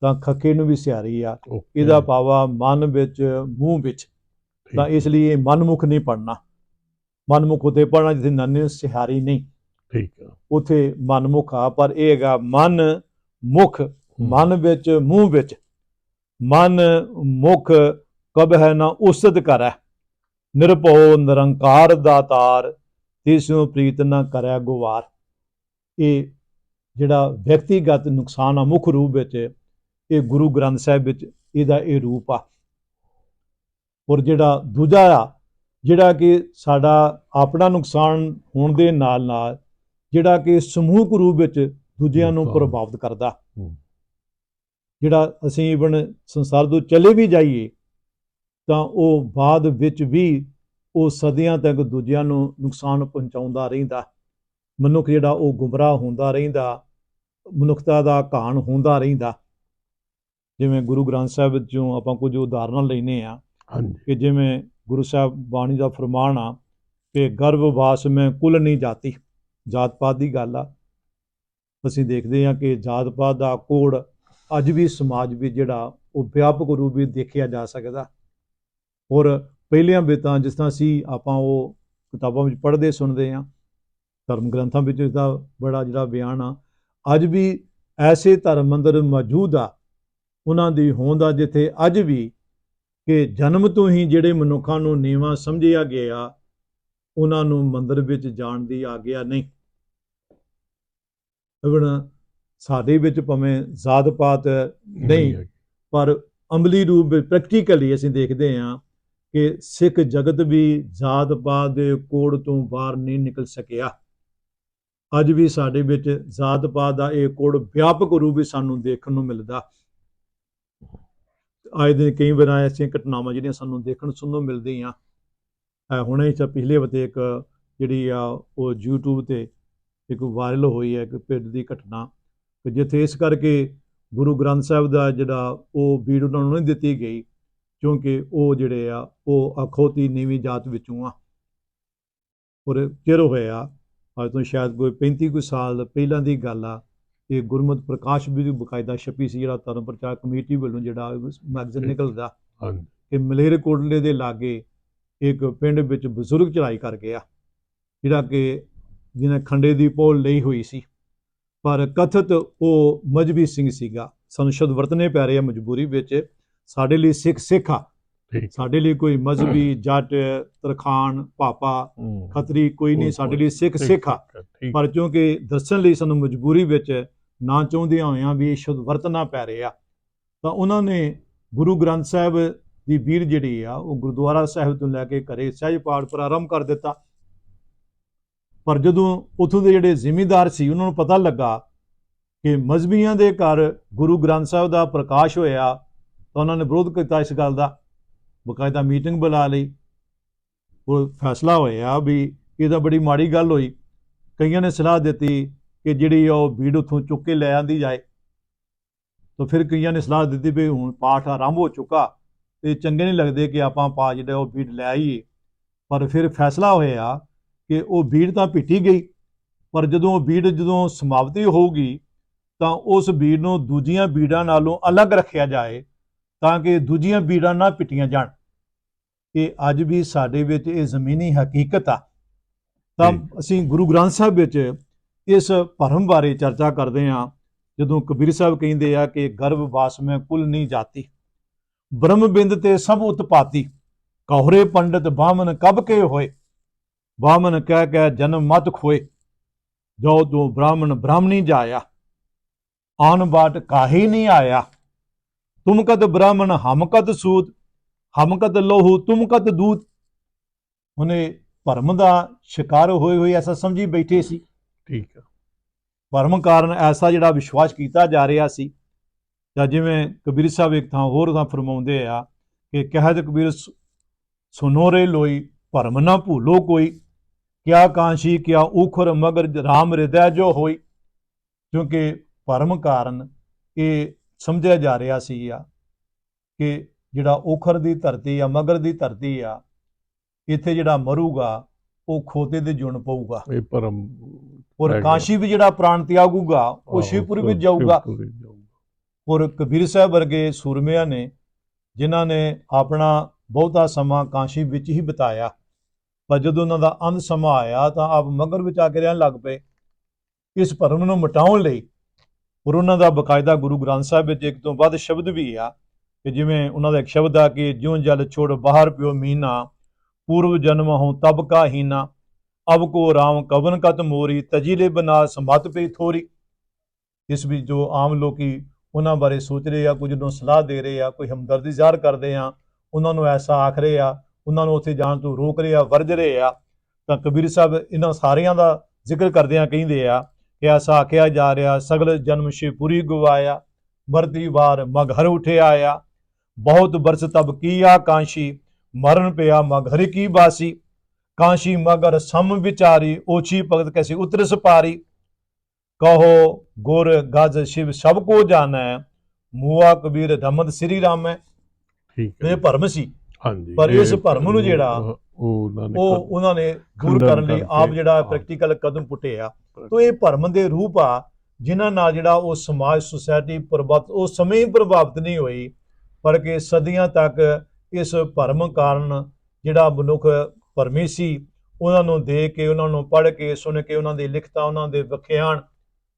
ਤਾਂ ਖੱਕੇ ਨੂੰ ਵੀ ਸਿਹਾਰੀ ਆ। ਇਹਦਾ ਪਾਵਾ ਮਨ ਵਿੱਚ ਮੂੰਹ ਵਿੱਚ। ਤਾਂ ਇਸ ਲਈ ਇਹ ਮਨਮੁਖ ਨਹੀਂ ਪੜਨਾ ਮਨਮੁਖ ਉਤੇ ਪੜਨਾ ਜਿੱਥੇ ਨੰਨੇ ਨੂੰ ਸਿਹਾਰੀ ਨਹੀਂ। ਠੀਕ ਹੈ ਉਥੇ ਮਨਮੁਖ ਆ ਪਰ ਇਹ ਹੈਗਾ ਮਨ ਮੁਖ। ਮਨ ਵਿੱਚ ਮੂੰਹ ਵਿੱਚ। ਮਨ ਮੁਖ ਕਬ ਹੈ ਨਾ ਉਸਤ ਕਰੈ। ਨਿਰਭਉ ਨਿਰੰਕਾਰ ਦਾਤਾਰ ਤਿਸ ਨੂੰ ਪ੍ਰੀਤ ਨਾ ਕਰੈ ਗੁਵਾਰ। ਇਹ ਜਿਹੜਾ ਵਿਅਕਤੀਗਤ ਨੁਕਸਾਨ ਆ ਮੁੱਖ ਰੂਪ ਵਿੱਚ ਇਹ ਗੁਰੂ ਗ੍ਰੰਥ ਸਾਹਿਬ ਵਿੱਚ ਇਹਦਾ ਇਹ ਰੂਪ ਆ ਔਰ ਜਿਹੜਾ ਦੂਜਾ ਆ ਜਿਹੜਾ ਕਿ ਸਾਡਾ ਆਪਣਾ ਨੁਕਸਾਨ ਹੋਣ ਦੇ ਨਾਲ ਨਾਲ ਜਿਹੜਾ ਕਿ ਸਮੂਹਕ ਰੂਪ ਵਿੱਚ ਦੂਜਿਆਂ ਨੂੰ। ਪ੍ਰਭਾਵਿਤ ਕਰਦਾ। ਜਿਹੜਾ ਅਸੀਂ ਇਵਨ ਸੰਸਾਰ ਤੋਂ ਚਲੇ ਵੀ ਜਾਈਏ ਤਾਂ ਉਹ ਬਾਅਦ ਵਿੱਚ ਵੀ ਉਹ ਸਦੀਆਂ ਤੱਕ ਦੂਜਿਆਂ ਨੂੰ ਨੁਕਸਾਨ ਪਹੁੰਚਾਉਂਦਾ ਰਹਿੰਦਾ ਮਨੁੱਖ ਜਿਹੜਾ ਉਹ ਗੁੰਮਰਾਹ ਹੁੰਦਾ ਰਹਿੰਦਾ ਮਨੁੱਖਤਾ ਦਾ ਘਾਣ ਹੁੰਦਾ ਰਹਿੰਦਾ। ਜਿਵੇਂ ਗੁਰੂ ਗ੍ਰੰਥ ਸਾਹਿਬ ਵਿੱਚੋਂ ਆਪਾਂ ਕੁਝ ਉਦਾਹਰਨਾਂ ਲੈਨੇ ਆ ਕਿ ਜਿਵੇਂ ਗੁਰੂ ਸਾਹਿਬ ਬਾਣੀ ਦਾ ਫਰਮਾਨ ਆ ਕਿ ਗਰਭਵਾਸ ਮੈਂ ਕੁਲ ਨਹੀਂ ਜਾਤੀ ਜਾਤ ਪਾਤ ਦੀ ਗੱਲ ਆ। ਅਸੀਂ ਦੇਖਦੇ ਹਾਂ ਕਿ ਜਾਤ ਪਾਤ ਦਾ ਕੋੜ ਅੱਜ ਵੀ ਸਮਾਜ ਵਿੱਚ ਜਿਹੜਾ ਉਹ ਵਿਆਪਕ ਰੂਪ ਵਿੱਚ ਦੇਖਿਆ ਜਾ ਸਕਦਾ। ਔਰ ਪਹਿਲੀਆਂ ਬਿਤਾਂ ਜਿਸ ਤਰ੍ਹਾਂ ਅਸੀਂ ਆਪਾਂ ਉਹ ਕਿਤਾਬਾਂ ਵਿੱਚ ਪੜ੍ਹਦੇ ਸੁਣਦੇ ਹਾਂ ਧਰਮ ਗ੍ਰੰਥਾਂ ਵਿੱਚ ਇਸ ਦਾ ਬੜਾ ਜਿਹੜਾ ਬਿਆਨ ਆ ਅੱਜ ਵੀ ਐਸੇ ਧਰਮ ਮੰਦਰ ਮੌਜੂਦ ਆ ਉਹਨਾਂ ਦੀ ਹੋਂਦ ਆ ਜਿੱਥੇ ਅੱਜ ਵੀ ਕਿ ਜਨਮ ਤੋਂ ਹੀ ਜਿਹੜੇ ਮਨੁੱਖਾਂ ਨੂੰ ਨੀਵਾਂ ਸਮਝਿਆ ਗਿਆ ਉਹਨਾਂ ਨੂੰ ਮੰਦਰ ਵਿੱਚ ਜਾਣ ਦੀ ਆਗਿਆ ਨਹੀਂ ਇਵਨ ਸਾਡੇ ਵਿੱਚ ਭਾਵੇਂ ਜ਼ਾਤ ਪਾਤ ਨਹੀਂ। ਪਰ ਅਮਲੀ ਰੂਪ ਵਿੱਚ ਪ੍ਰੈਕਟੀਕਲੀ ਅਸੀਂ ਦੇਖਦੇ ਹਾਂ ਕਿ ਸਿੱਖ ਜਗਤ ਵੀ ਜ਼ਾਤ ਪਾਤ ਦੇ ਕੋੜ ਤੋਂ ਬਾਹਰ ਨਹੀਂ ਨਿਕਲ ਸਕਿਆ ਅੱਜ ਵੀ ਸਾਡੇ ਵਿੱਚ ਜ਼ਾਤ ਪਾਤ ਦਾ ਇਹ ਕੋੜ ਵਿਆਪਕ ਰੂਪ ਵਿੱਚ ਸਾਨੂੰ ਦੇਖਣ ਨੂੰ ਮਿਲਦਾ। ਅੱਜ ਦੇ ਕਈ ਵਾਰ ਐਸੀਆਂ ਘਟਨਾਵਾਂ ਜਿਹੜੀਆਂ ਸਾਨੂੰ ਦੇਖਣ ਸੁਣਨ ਨੂੰ ਮਿਲਦੀਆਂ। ਇਹ ਹੁਣੇ ਹੀ ਪਿਛਲੇ ਵਤੇ ਇੱਕ ਜਿਹੜੀ ਆ ਉਹ YouTube ਤੇ ਇੱਕ ਵਾਇਰਲ ਹੋਈ ਹੈ ਇੱਕ ਪਿੰਡ ਦੀ ਘਟਨਾ। ਜਿੱਥੇ ਇਸ ਕਰਕੇ ਗੁਰੂ ਗ੍ਰੰਥ ਸਾਹਿਬ ਦਾ ਜਿਹੜਾ ਉਹ ਬੀੜ ਉਹਨਾਂ ਨੂੰ ਨਹੀਂ ਦਿੱਤੀ ਗਈ, ਕਿਉਂਕਿ ਉਹ ਜਿਹੜੇ ਆ ਉਹ ਅਖੌਤੀ ਨੀਵੀਂ ਜਾਤ ਵਿੱਚੋਂ ਆ। ਔਰ ਚਿਰ ਹੋਇਆ ਅੱਜ ਤੋਂ ਸ਼ਾਇਦ ਕੋਈ 35 ਕੁ ਸਾਲ ਪਹਿਲਾਂ ਦੀ ਗੱਲ ਆ ਇਹ ਗੁਰਮਤਿ ਪ੍ਰਕਾਸ਼ ਵੀ ਬਕਾਇਦਾ ਛਪੀ ਸੀ ਜਿਹੜਾ ਧਰਮ ਪ੍ਰਚਾਰ ਕਮੇਟੀ ਵੱਲੋਂ ਜਿਹੜਾ ਮੈਗਜ਼ੀਨ ਨਿਕਲਦਾ। ਕਿ ਮਲੇਰਕੋਟਲੇ ਦੇ ਲਾਗੇ ਇੱਕ ਪਿੰਡ ਵਿੱਚ ਬਜ਼ੁਰਗ ਚੜਾਈ ਕਰ ਗਿਆ ਜਿਹੜਾ ਕਿ ਜਿਹਨੇ ਖੰਡੇ ਦੀ ਪੋਲ ਲਈ ਹੋਈ ਸੀ। ਪਰ ਕਥਿਤ ਉਹ ਮਜਬੀ ਸਿੰਘ ਸੀਗਾ। ਸਾਨੂੰ ਸ਼ਬਦ ਵਰਤਨੇ ਪੈ ਰਹੇ ਆ ਮਜਬੂਰੀ ਵਿੱਚ। ਸਾਡੇ ਲਈ ਸਿੱਖ ਸਿੱਖ ਸਾਡੇ ਲਈ ਕੋਈ ਮਜ਼ਹਬੀ ਜੱਟ ਤਰਖਾਨ ਪਾਪਾ। ਖੱਤਰੀ ਕੋਈ ਨਹੀਂ ਸਾਡੇ ਲਈ ਸਿੱਖ ਸਿੱਖ ਪਰ ਕਿਉਂਕਿ ਦੱਸਣ ਲਈ ਸਾਨੂੰ ਮਜਬੂਰੀ ਵਿੱਚ ਨਾ ਚਾਹੁੰਦਿਆਂ ਹੋਇਆਂ ਵੀ ਇਹ ਸ਼ਬਦ ਵਰਤਣਾ ਪੈ ਰਿਹਾ। ਤਾਂ ਉਹਨਾਂ ਨੇ ਗੁਰੂ ਗ੍ਰੰਥ ਸਾਹਿਬ ਦੀ ਬੀੜ ਜਿਹੜੀ ਆ ਉਹ ਗੁਰਦੁਆਰਾ ਸਾਹਿਬ ਤੋਂ ਲੈ ਕੇ ਘਰੇ ਸਹਿਜ ਪਾਠ ਪ੍ਰਾਰੰਭ ਕਰ ਦਿੱਤਾ। ਪਰ ਜਦੋਂ ਉਥੋਂ ਦੇ ਜਿਹੜੇ ਜ਼ਿਮੀਂਦਾਰ ਸੀ ਉਹਨਾਂ ਨੂੰ ਪਤਾ ਲੱਗਾ ਕਿ ਮਜ਼ਬੀਆਂ ਦੇ ਘਰ ਗੁਰੂ ਗ੍ਰੰਥ ਸਾਹਿਬ ਦਾ ਪ੍ਰਕਾਸ਼ ਹੋਇਆ ਤਾਂ ਉਹਨਾਂ ਨੇ ਵਿਰੋਧ ਕੀਤਾ ਇਸ ਗੱਲ ਦਾ। ਬਕਾਇਦਾ ਮੀਟਿੰਗ ਬੁਲਾ ਲਈ। ਉਹ ਫੈਸਲਾ ਹੋਇਆ ਵੀ ਇਹ ਤਾਂ ਬੜੀ ਮਾੜੀ ਗੱਲ ਹੋਈ। ਕਈਆਂ ਨੇ ਸਲਾਹ ਦਿੱਤੀ ਕਿ ਜਿਹੜੀ ਉਹ ਭੀੜ ਉੱਥੋਂ ਚੁੱਕ ਕੇ ਲੈ ਆਂਦੀ ਜਾਏ। ਤਾਂ ਫਿਰ ਕਈਆਂ ਨੇ ਸਲਾਹ ਦਿੱਤੀ ਵੀ ਹੁਣ ਪਾਠ ਆਰੰਭ ਹੋ ਚੁੱਕਾ ਤੇ ਚੰਗੇ ਨਹੀਂ ਲੱਗਦੇ ਕਿ ਆਪਾਂ ਪਾ ਜਿਹੜਾ ਉਹ ਭੀੜ ਲੈ ਆਈਏ। ਪਰ ਫਿਰ ਫੈਸਲਾ ਹੋਇਆ ਕਿ ਉਹ ਭੀੜ ਤਾਂ ਪਿੱਟੀ ਗਈ। ਪਰ ਜਦੋਂ ਉਹ ਭੀੜ ਜਦੋਂ ਸਮਾਪਤੀ ਹੋਊਗੀ ਤਾਂ ਉਸ ਭੀੜ ਨੂੰ ਦੂਜੀਆਂ ਭੀੜਾਂ ਨਾਲੋਂ ਅਲੱਗ ਰੱਖਿਆ ਜਾਏ। ਤਾਂ ਕਿ ਦੂਜੀਆਂ ਭੀੜਾਂ ਨਾ ਪਿੱਟੀਆਂ ਜਾਣ। ਇਹ ਅੱਜ ਵੀ ਸਾਡੇ ਵਿੱਚ ਇਹ ਜ਼ਮੀਨੀ ਹਕੀਕਤ ਆ। ਤਾਂ। ਅਸੀਂ ਗੁਰੂ ਗ੍ਰੰਥ ਸਾਹਿਬ ਵਿੱਚ ਇਸ ਭਰਮ ਬਾਰੇ ਚਰਚਾ ਕਰਦੇ ਹਾਂ। ਜਦੋਂ ਕਬੀਰ ਸਾਹਿਬ ਕਹਿੰਦੇ ਆ ਕਿ ਗਰਭ ਵਾਸ ਮੈਂ ਕੁਲ ਨਹੀਂ ਜਾਤੀ। ਬ੍ਰਹਮ ਬਿੰਦ ਤੇ ਸਭ ਉਤਪਾਤੀ। ਕਹੁਰੇ ਪੰਡਤ ਬਾਮਨ ਕਬ ਕੇ ਹੋਏ? ਬਾਮਨ ਕਹਿ ਕਹਿ ਜਨਮ ਮਤ ਖੋਏ। ਜੋ ਤੂੰ ਬ੍ਰਾਹਮਣ ਬ੍ਰਾਹਮਣੀ ਜਾਇਆ। ਆਨ ਬਾਟ ਕਾਹੀ ਨਹੀਂ ਆਇਆ? ਤੁਮ ਕਦ ਬ੍ਰਾਹਮਣ ਹਮ ਕਦ ਸੂਤ ਹਮ ਕਦ ਲੋਹੂ ਤੁਮ ਕਦ ਦੂਤ। ਉਹਨੇ ਭਰਮ ਦਾ ਸ਼ਿਕਾਰ ਹੋਏ ਹੋਏ ਐਸਾ ਸਮਝੀ ਬੈਠੇ ਸੀ। ਠੀਕ ਹੈ ਭਰਮ ਕਾਰਨ ਐਸਾ ਜਿਹੜਾ ਵਿਸ਼ਵਾਸ ਕੀਤਾ ਜਾ ਰਿਹਾ ਸੀ। ਜਾਂ ਜਿਵੇਂ ਕਬੀਰ ਸਾਹਿਬ ਇੱਕ ਥਾਂ ਹੋਰ ਥਾਂ ਫਰਮਾਉਂਦੇ ਆ ਕਿ ਕਹਿਤ ਕਬੀਰ ਸੁਨੋ ਰੇ ਲੋਈ ਭਰਮ ਨਾ ਭੂਲੋ ਕੋਈ। ਕਿਆ ਕਾਂਸ਼ੀ ਕਿਆ ਉਖਰ ਮਗਰ ਰਾਮ ਹਿਰਦੈ ਜੋ ਹੋਈ। ਕਿਉਂਕਿ ਭਰਮ ਕਾਰਨ ਇਹ ਸਮਝਿਆ ਜਾ ਰਿਹਾ ਸੀ ਆ ਕਿ ਜਿਹੜਾ ਉਖਰ ਦੀ ਧਰਤੀ ਆ ਮਗਰ ਦੀ ਧਰਤੀ ਆ ਇੱਥੇ ਜਿਹੜਾ ਮਰੂਗਾ ਉਹ ਖੋਤੇ ਦੇ ਜੁਣ ਪਊਗਾ ਇਹ ਪਰਮ ਔਰ। ਕਾਸ਼ੀ ਵੀ ਜਿਹੜਾ ਪ੍ਰਾਣ ਤਿਆਗੂਗਾ ਉਹ ਸ਼ਿਵਪੁਰੀ ਵਿੱਚ ਜਾਊਗਾ। ਔਰ ਕਬੀਰ ਸਾਹਿਬ ਵਰਗੇ ਸੂਰਮਿਆਂ ਨੇ ਜਿਨ੍ਹਾਂ ਨੇ ਆਪਣਾ ਬਹੁਤਾ ਸਮਾਂ ਕਾਸ਼ੀ ਵਿੱਚ ਹੀ ਬਿਤਾਇਆ ਪਰ ਜਦੋਂ ਉਹਨਾਂ ਦਾ ਅੰਤ ਸਮਾਂ ਆਇਆ ਤਾਂ ਆਪ ਮਗਰ ਵਿੱਚ ਆ ਕੇ ਰਹਿਣ ਲੱਗ ਪਏ ਇਸ ਭਰਮ ਨੂੰ ਮਿਟਾਉਣ ਲਈ ਔਰ ਉਹਨਾਂ ਦਾ ਬਕਾਇਦਾ ਗੁਰੂ ਗ੍ਰੰਥ ਸਾਹਿਬ ਵਿੱਚ ਇੱਕ ਤੋਂ ਵੱਧ ਸ਼ਬਦ ਵੀ ਆ ਕਿ ਜਿਵੇਂ ਉਹਨਾਂ ਦਾ ਇੱਕ ਸ਼ਬਦ ਆ ਕਿ ਜਿਉਂ ਜਲ ਛੋੜ ਬਾਹਰ ਪਿਓ ਮੀਨਾ, ਪੂਰਵ ਜਨਮ ਹਉ ਤਬ ਕਾ ਹੀਨਾ, ਅਬ ਕੋ ਰਾਮ ਕਵਨ ਕਤ ਮੋਰੀ ਤਜੀਲੇ ਬਨਾ ਸਮਤ ਪਈ ਥੋਰੀ। ਇਸ ਵਿੱਚ ਜੋ ਆਮ ਲੋਕੀ ਉਹਨਾਂ ਬਾਰੇ ਸੋਚ ਰਹੇ ਆ, ਕੁਝ ਨੂੰ ਸਲਾਹ ਦੇ ਰਹੇ ਆ, ਕੋਈ ਹਮਦਰਦੀ ਜ਼ਾਹਰ ਕਰਦੇ ਆ, ਉਹਨਾਂ ਨੂੰ ਐਸਾ ਆਖ ਰਹੇ ਆ, ਉਹਨਾਂ ਨੂੰ ਉੱਥੇ ਜਾਣ ਤੋਂ ਰੋਕ ਰਹੇ ਆ, ਵਰਜ ਰਹੇ ਆ। ਤਾਂ ਕਬੀਰ ਸਾਹਿਬ ਇਹਨਾਂ ਸਾਰਿਆਂ ਦਾ ਜ਼ਿਕਰ ਕਰਦੇ ਆ, ਕਹਿੰਦੇ ਆ ਕਿ ਐਸਾ ਆਖਿਆ ਜਾ ਰਿਹਾ ਸਗਲ ਜਨਮ ਸ਼ਿਵਪੁਰੀ ਗਵਾਇਆ ਮਰਦੀ ਵਾਰ ਮਗਹਰ ਉਠਿਆ ਆਇਆ। ਬਹੁਤ ਬਰਸ ਤਬ ਕੀਆ ਕਾਂਸ਼ੀ ਮਰਨ ਪਿਆ ਮਗਹਰ ਕੀ ਬਾਸੀ। ਕਾਂਸ਼ੀ ਮਗਰ ਸਮ ਵਿਚਾਰੀ ਓਛੀ ਭਗਤ ਕੈਸੀ ਉਤਰ ਸਪਾਰੀ। ਕਹੋ ਗੁਰ ਗਜ ਸ਼ਿਵ ਸਭ ਕੋ ਜਾਣੈ ਮੂਆ ਕਬੀਰ ਰਮਦ ਸ੍ਰੀ ਰਾਮੈ। ਠੀਕ ਇਹ ਹੈ ਭਰਮ ਸੀ। ਹਾਂਜੀ। ਪਰ ਇਸ ਭਰਮ ਨੂੰ ਜਿਹੜਾ ਉਹਨਾਂ ਨੇ ਉਹ ਉਹਨਾਂ ਨੇ ਦੂਰ ਕਰਨ ਲਈ ਆਪ ਜਿਹੜਾ। ਪ੍ਰੈਕਟੀਕਲ ਕਦਮ ਪੁੱਟਿਆ ਤੋ ਇਹ ਭਰਮ ਦੇ ਰੂਪ ਆ ਜਿਨ੍ਹਾਂ ਨਾਲ ਜਿਹੜਾ ਉਹ ਸਮਾਜ ਸੁਸਾਇਟੀ ਪ੍ਰਭਾਵਿਤ ਉਹ ਸਮੇਂ ਹੀ ਪ੍ਰਭਾਵਿਤ ਨਹੀਂ ਹੋਈ ਪਰ ਕਿ ਸਦੀਆਂ ਤੱਕ ਇਸ ਭਰਮ ਕਾਰਨ ਜਿਹੜਾ ਮਨੁੱਖ ਭਰਮੀ ਸੀ ਉਹਨਾਂ ਨੂੰ ਦੇਖ ਕੇ ਉਹਨਾਂ ਨੂੰ ਪੜ੍ਹ ਕੇ ਸੁਣ ਕੇ ਉਹਨਾਂ ਦੀ ਲਿਖਤਾਂ ਉਹਨਾਂ ਦੇ ਵਿਖਿਆਨ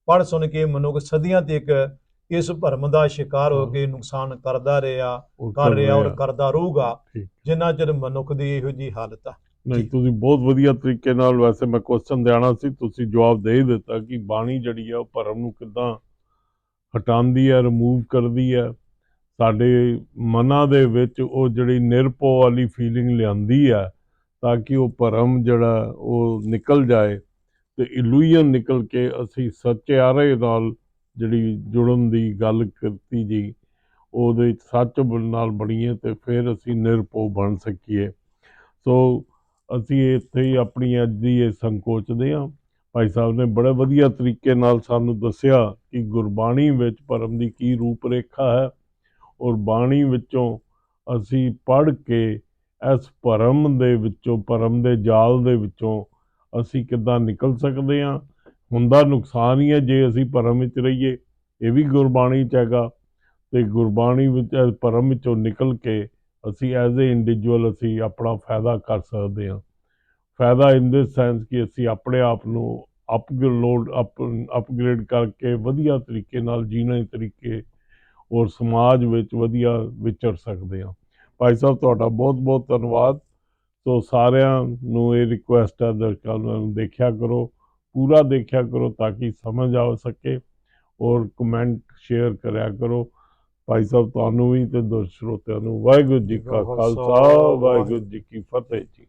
ਪੜ੍ਹ ਸੁਣ ਕੇ ਮਨੁੱਖ ਸਦੀਆਂ ਤੱਕ ਇਸ ਭਰਮ ਦਾ ਸ਼ਿਕਾਰ ਹੋ। ਕੇ ਨੁਕਸਾਨ ਕਰਦਾ ਰਿਹਾ ਕਰ ਰਿਹਾ ਔਰ। ਕਰਦਾ ਰਹੂਗਾ। ਜਿੰਨਾ ਚਿਰ ਮਨੁੱਖ ਦੀ ਇਹੋ ਜੀ ਹਾਲਤ ਆ ਨਹੀਂ। ਤੁਸੀਂ ਬਹੁਤ ਵਧੀਆ ਤਰੀਕੇ ਨਾਲ ਵੈਸੇ ਮੈਂ ਕੁਐਸਚਨ ਦੇਣਾ ਸੀ ਤੁਸੀਂ ਜਵਾਬ ਦੇ ਹੀ ਦਿੱਤਾ ਕਿ ਬਾਣੀ ਜਿਹੜੀ ਆ ਉਹ ਭਰਮ ਨੂੰ ਕਿੱਦਾਂ ਹਟਾਉਂਦੀ ਹੈ ਰਿਮੂਵ ਕਰਦੀ ਹੈ ਸਾਡੇ ਮਨਾਂ ਦੇ ਵਿੱਚ ਉਹ ਜਿਹੜੀ ਨਿਰਭਉ ਵਾਲੀ ਫੀਲਿੰਗ ਲਿਆਂਦੀ ਹੈ ਤਾਂ ਕਿ ਉਹ ਭਰਮ ਜਿਹੜਾ ਉਹ ਨਿਕਲ ਜਾਏ ਤੇ ਇਲੂਜਨ ਨਿਕਲ ਕੇ ਅਸੀਂ ਸੱਚਿਆਰੇ ਨਾਲ ਜਿਹੜੀ ਜੁੜਨ ਦੀ ਗੱਲ ਕਰਤੀ ਜੀ, ਉਹਦੇ ਸੱਚ ਨਾਲ ਬਣੀਏ ਤੇ ਫਿਰ ਅਸੀਂ ਨਿਰਭਉ ਬਣ ਸਕੀਏ। ਸੋ ਅਸੀਂ ਇੱਥੇ ਹੀ ਆਪਣੀ ਅੱਜ ਦੀ ਇਹ ਸੰਕੋਚਦੇ ਹਾਂ। ਭਾਈ ਸਾਹਿਬ ਨੇ ਬੜੇ ਵਧੀਆ ਤਰੀਕੇ ਨਾਲ ਸਾਨੂੰ ਦੱਸਿਆ ਕਿ ਗੁਰਬਾਣੀ ਵਿੱਚ ਪਰਮ ਦੀ ਕੀ ਰੂਪ ਰੇਖਾ ਹੈ ਔਰ ਬਾਣੀ ਵਿੱਚੋਂ ਅਸੀਂ ਪੜ੍ਹ ਕੇ ਇਸ ਭਰਮ ਦੇ ਵਿੱਚੋਂ ਭਰਮ ਦੇ ਜਾਲ ਦੇ ਵਿੱਚੋਂ ਅਸੀਂ ਕਿੱਦਾਂ ਨਿਕਲ ਸਕਦੇ ਹਾਂ। ਹੁੰਦਾ ਨੁਕਸਾਨ ਹੀ ਹੈ ਜੇ ਅਸੀਂ ਭਰਮ ਵਿੱਚ ਰਹੀਏ, ਇਹ ਵੀ ਗੁਰਬਾਣੀ 'ਚ ਹੈਗਾ। ਤੇ ਗੁਰਬਾਣੀ ਵਿੱਚ, ਭਰਮ ਵਿੱਚੋਂ ਨਿਕਲ ਕੇ ਅਸੀਂ ਐਜ਼ ਅ ਇੰਡੀਵਿਜੂਅਲ ਅਸੀਂ ਆਪਣਾ ਫਾਇਦਾ ਕਰ ਸਕਦੇ ਹਾਂ। ਫਾਇਦਾ ਇਨ ਦਿਸ ਸੈਂਸ ਕਿ ਅਸੀਂ ਆਪਣੇ ਆਪ ਨੂੰ ਅਪਗ੍ਰੇਡ ਅਪ ਅਪਗ੍ਰੇਡ ਕਰਕੇ ਵਧੀਆ ਤਰੀਕੇ ਨਾਲ ਜੀਣਾ ਤਰੀਕੇ ਔਰ ਸਮਾਜ ਵਿੱਚ ਵਧੀਆ ਵਿਚਰ ਸਕਦੇ ਹਾਂ। ਭਾਈ ਸਾਹਿਬ, ਤੁਹਾਡਾ ਬਹੁਤ ਬਹੁਤ ਧੰਨਵਾਦ। ਸੋ ਸਾਰਿਆਂ ਨੂੰ ਇਹ ਰਿਕੁਐਸਟ ਹੈ, ਦਰਸ਼ਕਾਂ ਨੂੰ ਦੇਖਿਆ ਕਰੋ। ਪੂਰਾ ਦੇਖਿਆ ਕਰੋ ਤਾਂ ਕਿ ਸਮਝ ਆ ਸਕੇ ਔਰ ਕਮੈਂਟ ਸ਼ੇਅਰ ਕਰਿਆ ਕਰੋ। ਭਾਈ ਸਾਹਿਬ ਤੁਹਾਨੂੰ ਵੀ ਤੇ ਦਰਸ਼ਕ ਸਰੋਤਿਆਂ ਨੂੰ ਵਾਹਿਗੁਰੂ ਜੀ ਕਾ ਖਾਲਸਾ ਵਾਹਿਗੁਰੂ ਜੀ ਕੀ ਫਤਿਹ ਜੀ।